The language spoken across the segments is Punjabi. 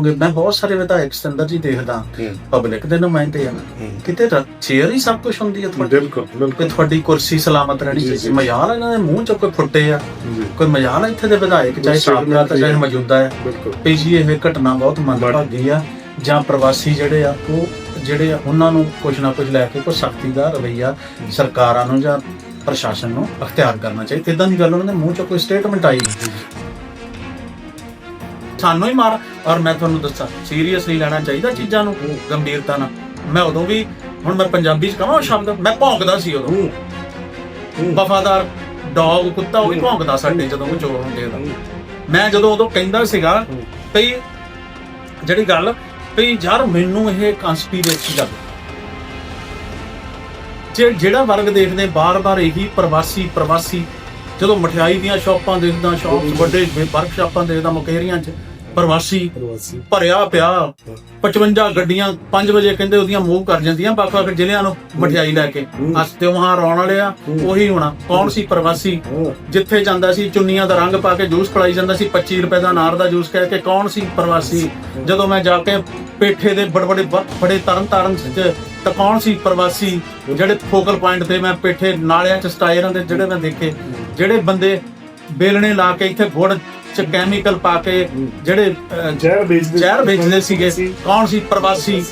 ਮੈਂ ਬਹੁਤ ਸਾਰੇ ਵਿਧਾਇਕ ਸਤਿੰਦਰ ਜੀ ਦੇਖਦਾ। ਪਬਲਿਕ ਦੇ ਨੁਮਾਇੰਦੇ ਆ। ਕਿਤੇ ਚੇਅਰ ਹੀ ਸਭ ਕੁਝ ਹੁੰਦੀ ਹੈ ਤੁਹਾਡੀ। ਬਿਲਕੁਲ ਤੁਹਾਡੀ ਕੁਰਸੀ ਸਲਾਮਤ ਰਹਿਣੀ ਚਾਹੀਦੀ। ਮਜਾਲ ਇਹਨਾਂ ਦੇ ਮੂੰਹ ਚੋਂ ਕੋਈ ਫੁੱਟੇ ਆ। ਕੋਈ ਮਜਾਲ ਇੱਥੇ ਦੇ ਵਿਧਾਇਕ ਚਾਹੇ ਸਾਬਕਾ ਤੇ ਚਾਹੇ ਮੌਜੂਦਾ ਹੈ ਬਿਲਕੁਲ। ਵੀ ਜੀ ਇਹ ਘਟਨਾ ਬਹੁਤ ਮੰਦਭਾਗੀ ਆ। ਜਾਂ ਪ੍ਰਵਾਸੀ ਜਿਹੜੇ ਆ ਉਹ ਜਿਹੜੇ ਆ ਉਹਨਾਂ ਨੂੰ ਕੁਝ ਨਾ ਕੁਝ ਲੈ ਕੇ ਕੋਈ ਸਖਤੀ ਦਾ ਰਵਈਆ ਸਰਕਾਰਾਂ ਨੂੰ ਜਾਂ ਪ੍ਰਸ਼ਾਸਨ ਨੂੰ ਅਖਤਿਆਰ ਕਰਨਾ ਚਾਹੀਦਾ। ਇਦਾਂ ਦੀ ਗੱਲ ਉਹਨਾਂ ਦੇ ਮੂੰਹ ਚੋਂ ਕੋਈ ਸਟੇਟਮੈਂਟ ਆਈ ਨਹੀਂ। ਸਾਨੂੰ ਹੀ ਮਾਰ। ਔਰ ਮੈਂ ਤੁਹਾਨੂੰ ਦੱਸਾਂ ਸੀਰੀਅਸਲੀ ਲੈਣਾ ਚਾਹੀਦਾ ਚੀਜ਼ਾਂ ਨੂੰ ਗੰਭੀਰਤਾ ਨਾਲ। ਮੈਂ ਉਦੋਂ ਵੀ ਹੁਣ ਮੈਂ ਪੰਜਾਬੀ ਚ ਕਹਾਂ ਸ਼ਬਦ ਮੈਂ ਭੌਂਕਦਾ ਸੀ ਉਦੋਂ। ਵਫਾਦਾਰ ਡੌਗ ਕੁੱਤਾ ਉਹ ਵੀ ਭੌਂਕਦਾ ਸਾਡੇ ਜਦੋਂ ਉਹ ਚੋਰ ਹੁੰਦੇ ਦਾ ਮੈਂ ਜਦੋਂ ਉਦੋਂ ਕਹਿੰਦਾ ਸੀਗਾ। ਵੀ ਜਿਹੜੀ ਗੱਲ ਵੀ ਯਾਰ ਮੈਨੂੰ ਇਹ ਕਨਸਪੀਰੇਸੀ ਲੱਗ ਜੇ ਜਿਹੜਾ ਵਰਗ ਦੇਖਦੇ ਬਾਰ-ਬਾਰ ਇਹੀ ਪ੍ਰਵਾਸੀ ਪ੍ਰਵਾਸੀ ਜਦੋਂ ਮਠਿਆਈ ਦੀਆਂ ਸ਼ਾਪਾਂ ਦੇਖਦਾ ਸ਼ਾਪ ਵੱਡੇ ਵਰਕਸ਼ਾਪਾਂ ਦੇਖਦਾ ਮੁਕੇਰੀਆਂ 'ਚ ਪ੍ਰਵਾਸੀ ਪ੍ਰਵਾਸੀ ਭਰਿਆ ਪਿਆ। 55 ਗੱਡੀਆਂ 5 ਵਜੇ ਕਹਿੰਦੇ ਉਹਦੀਆਂ ਮੂਵ ਕਰ ਜਾਂਦੀਆਂ ਵੱਖ-ਵੱਖ ਜ਼ਿਲ੍ਹਿਆਂ ਨੂੰ ਮਠਿਆਈ ਲੈ ਕੇ। ਹੂੰ। ਹੱਸਤੇ ਵਹਾਂ ਰੌਣ ਵਾਲੇ ਆ ਉਹੀ ਹੋਣਾ ਕੌਣ ਸੀ ਪ੍ਰਵਾਸੀ? ਜਿੱਥੇ ਜਾਂਦਾ ਸੀ ਚੁੰਨੀਆਂ ਦਾ ਰੰਗ ਪਾ ਕੇ ਜੂਸ ਪਿਲਾਈ ਜਾਂਦਾ ਸੀ 25 ਰੁਪਏ ਦਾ ਅਨਾਰ ਦਾ ਜੂਸ ਕਹਿ ਕੇ ਕੌਣ ਸੀ ਪ੍ਰਵਾਸੀ? ਜਦੋਂ ਮੈਂ ਜਾ ਕੇ ਪੇਠੇ ਦੇ ਬੜੇ ਬੜੇ ਬੜੇ ਤਰਨ ਤਾਰਨ ਚ ਤਾਂ ਕੌਣ ਸੀ ਪ੍ਰਵਾਸੀ? ਜਿਹੜੇ ਫੋਕਲ ਪੁਆਇੰਟ ਤੇ ਮੈਂ ਪੇਠੇ ਨਾਲਿਆਂ ਚ ਸਟਾਇਰਾਂ ਦੇ ਜਿਹੜੇ ਮੈਂ ਦੇਖੇ ਜਿਹੜੇ ਬੰਦੇ ਬੇਲਣੇ ਲਾ ਕੇ ਇੱਥੇ ਗੁੜ ਚ ਕੈਮੀਕਲ ਪਾ ਕੇ ਜਿਹੜੇ ਅਹ, ਜ਼ਹਿਰ ਵੇਚਦੇ ਜ਼ਹਿਰ ਵੇਚਦੇ ਸੀਗੇ। ਕੌਣ ਸੀ? ਪ੍ਰਵਾਸੀ।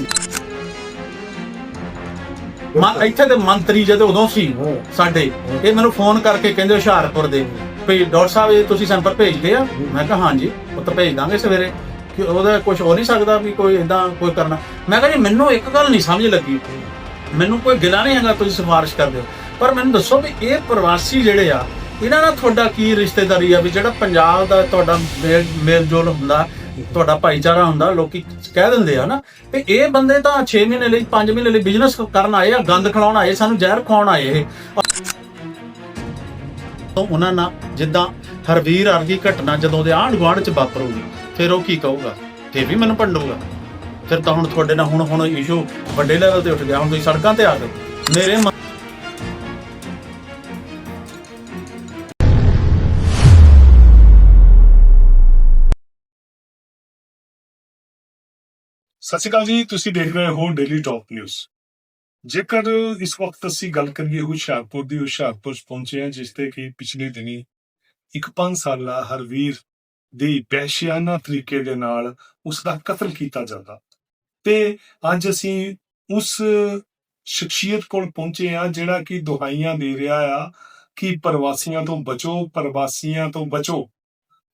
ਮਾ ਇੱਥੇ ਦੇ ਮੰਤਰੀ ਜਦੋਂ ਉਦੋਂ ਸੀ ਹਾਂ। ਸਾਡੇ ਇਹ ਮੈਨੂੰ ਫੋਨ ਕਰਕੇ ਕਹਿੰਦੇ ਹੁਸ਼ਿਆਰਪੁਰ ਦੇ ਵੀ ਡਾਕਟਰ ਸਾਹਿਬ ਇਹ ਤੁਸੀਂ ਸੈਂਪਲ ਭੇਜਦੇ ਆ? ਮੈਂ ਕਿਹਾ ਹਾਂਜੀ ਉਹ ਤਾਂ ਭੇਜ ਦਾਂਗੇ ਸਵੇਰੇ। ਕਿ ਉਹਦਾ ਕੁਝ ਹੋ ਨਹੀਂ ਸਕਦਾ ਵੀ ਕੋਈ ਇਦਾਂ ਕੋਈ ਕਰਨਾ। ਮੈਂ ਕਿਹਾ ਜੀ ਮੈਨੂੰ ਇੱਕ ਗੱਲ ਨਹੀਂ ਸਮਝ ਲੱਗੀ। ਮੈਨੂੰ ਕੋਈ ਗਿਲਾ ਨਹੀਂ ਹੈਗਾ ਤੁਸੀਂ ਸਿਫਾਰਿਸ਼ ਕਰਦੇ ਹੋ। ਪਰ ਮੈਨੂੰ ਦੱਸੋ ਵੀ ਇਹ ਪ੍ਰਵਾਸੀ ਜਿਹੜੇ ਆ ਇਹਨਾਂ ਨਾਲ ਤੁਹਾਡਾ ਕੀ ਰਿਸ਼ਤੇਦਾਰੀ ਆ ਵੀ ਜਿਹੜਾ ਪੰਜਾਬ ਦਾ ਤੁਹਾਡਾ ਮੇਲ ਜੋਲ ਹੁੰਦਾ, ਤੁਹਾਡਾ ਭਾਈਚਾਰਾ ਹੁੰਦਾ, ਲੋਕੀ ਕਹਿ ਦਿੰਦੇ ਆ ਨਾ, ਵੀ ਇਹ ਬੰਦੇ ਤਾਂ 6 ਮਹੀਨੇ ਲਈ 5 ਮਹੀਨੇ ਲਈ ਬਿਜ਼ਨਸ ਕਰਨ ਆਏ ਆ, ਗੰਦ ਖਿਲਾਉਣ ਆਏ, ਸਾਨੂੰ ਜ਼ਹਿਰ ਖਵਾਉਣ ਆਏ ਇਹ। ਤੋਂ ਉਹਨਾਂ ਨਾਲ ਜਿੱਦਾਂ ਹਰਵੀਰ ਵਰਗੀ ਘਟਨਾ ਜਦੋਂ ਦੇ ਆਂਢ ਗੁਆਂਢ ਚ ਵਾਪਰੂਗੀ, ਫਿਰ ਉਹ ਕੀ ਕਹੂਗਾ? ਤੇ ਵੀ ਮੈਨੂੰ ਭੰਡੂਗਾ। ਫਿਰ ਤਾਂ ਹੁਣ ਤੁਹਾਡੇ ਨਾਲ ਹੁਣ ਹੁਣ ਇਸ਼ੂ ਵੱਡੇ ਲੈਵਲ ਤੇ ਉੱਠ ਗਿਆ, ਹੁਣ ਤੁਸੀਂ ਸੜਕਾਂ ਤੇ ਆ ਗਏ। ਮੇਰੇ ਸਤਿ ਸ਼੍ਰੀ ਅਕਾਲ ਜੀ, ਤੁਸੀਂ ਦੇਖ ਰਹੇ ਹੋ ਡੇਲੀ ਟਾਪ ਨਿਊਜ਼ ਜੇਕਰ ਇਸ ਵਕਤ ਅਸੀਂ ਗੱਲ ਕਰੀਏ ਹੁਸ਼ਿਆਰਪੁਰ ਦੀ, ਹੁਸ਼ਿਆਰਪੁਰ 'ਚ ਪਹੁੰਚੇ ਹਾਂ, ਜਿਸ ਤੇ ਕਿ ਪਿਛਲੇ ਦਿਨੀ ਇੱਕ 5 ਸਾਲਾ ਹਰਵੀਰ ਦੀ ਵਹਿਸ਼ਿਆਨਾ ਤਰੀਕੇ ਦੇ ਨਾਲ ਉਸ ਦਾ ਕਤਲ ਕੀਤਾ ਜਾਂਦਾ। ਤੇ ਅੱਜ ਅਸੀਂ ਉਸ ਸ਼ਖਸੀਅਤ ਕੋਲ ਪਹੁੰਚੇ ਹਾਂ, ਜਿਹੜਾ ਕਿ ਦੁਹਾਈਆਂ ਦੇ ਰਿਹਾ ਆ ਕਿ ਪ੍ਰਵਾਸੀਆਂ ਤੋਂ ਬਚੋ, ਪ੍ਰਵਾਸੀਆਂ ਤੋਂ ਬਚੋ।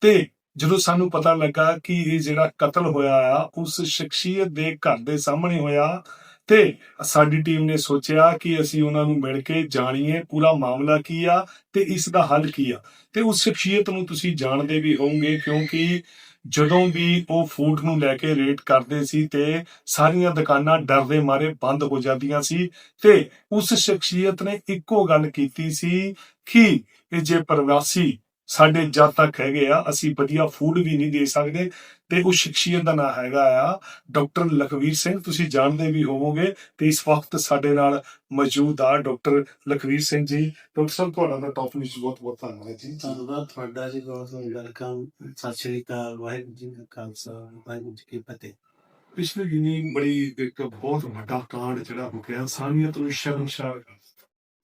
ਤੇ ਜਦੋਂ ਸਾਨੂੰ ਪਤਾ ਲੱਗਾ ਕਿ ਇਹ ਜਿਹੜਾ ਕਤਲ ਹੋਇਆ ਆ, ਉਸ ਸ਼ਖਸੀਅਤ ਦੇ ਘਰ ਦੇ ਸਾਹਮਣੇ ਹੋਇਆ ਤੇ ਸਾਡੀ ਟੀਮ ਨੇ ਸੋਚਿਆ ਕਿ ਅਸੀਂ ਉਹਨਾਂ ਨੂੰ ਮਿਲ ਕੇ ਜਾਣੀਏ, ਪੂਰਾ ਮਾਮਲਾ ਕੀ ਆ ਤੇ ਇਸ ਦਾ ਹੱਲ ਕੀ ਆ। ਤੇ ਉਸ ਸ਼ਖਸੀਅਤ ਨੂੰ ਤੁਸੀਂ ਜਾਣਦੇ ਵੀ ਹੋਵੋਗੇ ਕਿਉਂਕਿ ਜਦੋਂ ਵੀ ਉਹ ਫੂਡ ਨੂੰ ਲੈ ਕੇ ਰੇਟ ਕਰਦੇ ਸੀ ਤੇ ਸਾਰੀਆਂ ਦੁਕਾਨਾਂ ਡਰ ਦੇ ਮਾਰੇ ਬੰਦ ਹੋ ਜਾਂਦੀਆਂ ਸੀ ਤੇ ਉਸ ਸ਼ਖਸੀਅਤ ਨੇ ਇੱਕੋ ਗੱਲ ਕੀਤੀ ਸੀ ਕਿ ਜੇ ਪ੍ਰਵਾਸੀ ਸਾਡੇ ਜਦ ਤੱਕ ਹੈਗੇ ਆ ਅਸੀਂ ਵਧੀਆ ਫੂਡ ਵੀ ਨਹੀਂ ਦੇ ਸਕਦੇ ਤੇ ਉਸ ਸ਼ਖਸੀਅਤ ਦਾ ਨਾਮ ਹੈਗਾ ਆ ਡਾਕਟਰ ਲਖਵੀਰ ਸਿੰਘ। ਤੁਸੀਂ ਜਾਣਦੇ ਵੀ ਹੋਵੋਗੇ ਤੇ ਇਸ ਵਕਤ ਸਾਡੇ ਨਾਲ ਮੌਜੂਦ ਆ ਡਾਕਟਰ ਲਖਵੀਰ ਸਿੰਘ ਜੀ। ਡਾਕਟਰ ਸਾਹਿਬ ਤੁਹਾਡਾ ਦਾ ਟੌਪ ਨਿਊਜ਼ ਬਹੁਤ ਬਹੁਤ ਧੰਨਵਾਦ ਜੀ। ਧੰਨਵਾਦ ਤੁਹਾਡਾ ਜੀ ਬਹੁਤ ਬਹੁਤ ਵੈਲਕਮ ਸਤਿ ਸ਼੍ਰੀ ਅਕਾਲ ਵਾਹਿਗੁਰੂ ਜੀ ਕਾ ਖਾਲਸਾ ਵਾਹਿਗੁਰੂ ਜੀ ਕੀ ਫਤਿਹ। ਪਿਛਲੇ ਦਿਨੀ ਬੜੀ ਇੱਕ ਬਹੁਤ ਵੱਡਾ ਕਾਂਡ ਜਿਹੜਾ ਹੋ ਗਿਆ ਸਾਨੀਅਤ ਨੂੰ ਸ਼ਰਮਸ਼ਾਰ ਕਰ।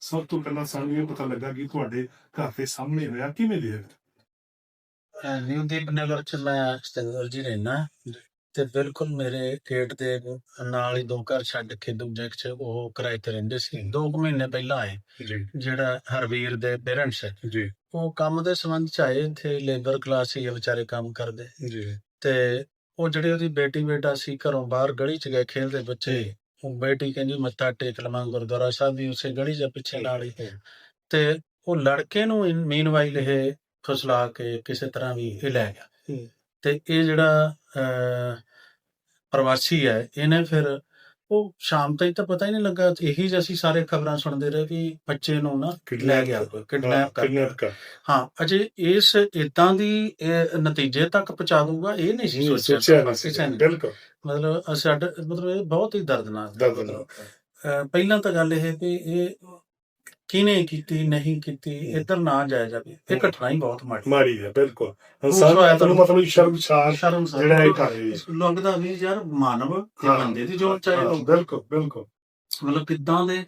ਸਭ ਤੋਂ ਪਹਿਲਾਂ ਸਾਨੂੰ ਇਹ ਪਤਾ ਲੱਗਾ ਕਿ ਤੁਹਾਡੇ ਘਰ ਦੇ ਸਾਹਮਣੇ ਹੋਇਆ ਕਿਵੇਂ ਦੇ ਨਿਊ ਦੀਪ ਨਗਰ ਚ ਮੈਂ ਸਤਿੰਦਰ ਜੀ ਰਹਿਣਾ ਤੇ ਬਿਲਕੁਲ ਮੇਰੇ ਗੇਟ ਦੇ ਨਾਲ ਹੀ ਦੋ ਘਰ ਛੱਡ ਕੇ ਦੂਜੇ ਚ ਉਹ ਕਿਰਾਏ ਤੇ ਰਹਿੰਦੇ ਸੀ। ਦੋ ਕੁ ਮਹੀਨੇ ਪਹਿਲਾਂ ਆਏ ਜਿਹੜਾ ਹਰਵੀਰ ਦੇ ਪੇਰੈਂਟਸ ਜੀ। ਉਹ ਕੰਮ ਦੇ ਸੰਬੰਧ ਚ ਆਏ ਇੱਥੇ ਲੇਬਰ ਕਲਾਸ ਹੀ ਵਿਚਾਰੇ ਕੰਮ ਕਰਦੇ। ਜੀ। ਤੇ ਉਹ ਜਿਹੜੇ ਉਹਦੀ ਬੇਟੀ ਬੇਟਾ ਸੀ ਘਰੋਂ ਬਾਹਰ ਗਲੀ ਚ ਗਏ ਖੇਲਦੇ ਬੱਚੇ। ਉਹ ਬੇਟੀ ਕਹਿੰਦੀ ਮੱਥਾ ਟੇਕ ਲਵਾਂ ਗੁਰਦੁਆਰਾ ਸਾਹਿਬ ਵੀ ਉਸੇ ਗਲੀ ਦੇ ਪਿੱਛੇ ਨਾਲ ਹੀ। ਤੇ ਉਹ ਲੜਕੇ ਨੂੰ ਮੀਨਵਾਈਲ ਇਹ ਫਸਲਾ ਕੇ ਕਿਸੇ ਤਰ੍ਹਾਂ ਵੀ ਇਹ ਲੈ ਗਿਆ। ਤੇ ਇਹ ਜਿਹੜਾ ਪ੍ਰਵਾਸੀ ਹੈ ਇਹਨੇ ਫਿਰ ਉਹ ਸ਼ਾਮ ਤਾਈਂ ਤਾਂ ਪਤਾ ਹੀ ਨਹੀਂ ਲੱਗਾ ਇਹੀ ਜਿਹਾ ਅਸੀਂ ਸਾਰੇ ਖਬਰਾਂ ਸੁਣਦੇ ਰਹੇ ਵੀ ਬੱਚੇ ਨੂੰ ਨਾ ਲੈ ਗਿਆ ਕੋਈ ਕਿਡਨੈਪ ਕਰ ਹਾਂ ਅਜੇ ਇਸ ਇਦਾਂ ਦੀ ਨਤੀਜੇ ਤੱਕ ਪਹੁੰਚਾ ਦੂਗਾ ਇਹ ਨਹੀਂ ਸੀ ਸੋਚਿਆ। ਬਿਲਕੁਲ। ਮਤਲਬ ਸਾਡਾ ਮਤਲਬ ਇਹ ਬਹੁਤ ਹੀ ਦਰਦਨਾਕ ਪਹਿਲਾਂ ਤਾਂ ਗੱਲ ਇਹ ਵੀ ਇਹ ਕਿਨੇ ਕੀਤੀ ਨਹੀਂ ਕੀਤੀ ਇੱਧਰ ਨਾ ਜਾਇਆ ਜਾਵੇ। ਇਹ ਘਟਨਾ ਹੀ ਬਹੁਤ ਮਾੜੀ ਮਾੜੀ ਹੈ ਬਿਲਕੁਲ। ਉਹ ਸਰ ਸਵਾਲ ਤੁਹਾਨੂੰ ਮਤਲਬ ਸ਼ਰਮਸ਼ਾਰ ਸ਼ਰਮਸਾਰ। ਜਿਹੜਾ ਇਹ ਕਰ ਰਹੀ ਹੈ ਲੱਗਦਾ ਵੀ ਯਾਰ ਮਾਨਵ ਤੇ ਹਾਂ। ਬੰਦੇ ਦੀ ਜੋਨ ਚਾਹੇ ਹਾਂ, ਉਹ। ਬਿਲਕੁਲ ਬਿਲਕੁਲ। ਮਤਲਬ ਕਿਦਾਂ ਦੇ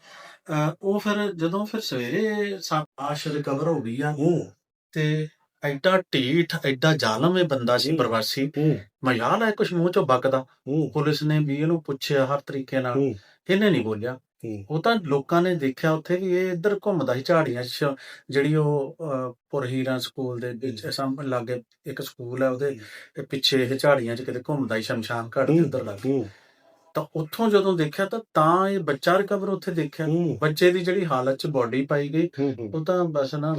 ਅਹ, ਉਹ ਫਿਰ ਜਦੋਂ ਫਿਰ ਸਵੇਰੇ ਸਾਸ਼ ਰਿਕਵਰ ਹੋ ਗਈ ਆ ਹੂੰ। ਤੇ ਐਡਾ ਢੀਠ ਐਡਾ ਜ਼ਾਲਮ ਇਹ ਬੰਦਾ ਸੀ ਹੂੰ। ਪ੍ਰਵਾਸੀ। ਹੂੰ। ਮਜ਼ਾਲ ਹੈ ਕੁਛ ਮੂੰਹ ਚੋਂ ਬਕਦਾ। ਹੂੰ। ਪੁਲਿਸ ਨੇ ਵੀ ਇਹਨੂੰ ਪੁੱਛਿਆ ਹਰ ਤਰੀਕੇ ਨਾਲ। ਹੂੰ। ਇਹਨੇ ਨਹੀਂ ਬੋਲਿਆ। ਉਹ ਤਾਂ ਲੋਕਾਂ ਨੇ ਦੇਖਿਆ ਉੱਥੇ ਵੀ ਇਹ ਇੱਧਰ ਘੁੰਮਦਾ ਸੀ ਝਾੜੀਆਂ 'ਚ ਜਿਹੜੀ ਉਹ ਪੁਰਹੀਰਾਂ ਸਕੂਲ ਦੇ ਵਿੱਚ ਸਾਹਮਣੇ ਲਾਗੇ ਇੱਕ ਸਕੂਲ ਹੈ ਉਹਦੇ ਪਿੱਛੇ ਇਹ ਝਾੜੀਆਂ 'ਚ ਕਿਤੇ ਘੁੰਮਦਾ ਸੀ ਸ਼ਮਸ਼ਾਨ ਘਾਟ ਦੇ ਉੱਧਰ ਲੱਗ। ਤਾਂ ਉੱਥੋਂ ਜਦੋਂ ਦੇਖਿਆ ਤਾਂ ਤਾਂ ਇਹ ਬੱਚਾ ਰਿਕਵਰ ਉੱਥੇ ਦੇਖਿਆ। ਬੱਚੇ ਦੀ ਜਿਹੜੀ ਹਾਲਤ 'ਚ ਬਾਡੀ ਪਾਈ ਗਈ ਉਹ ਤਾਂ ਬਸ ਨਾ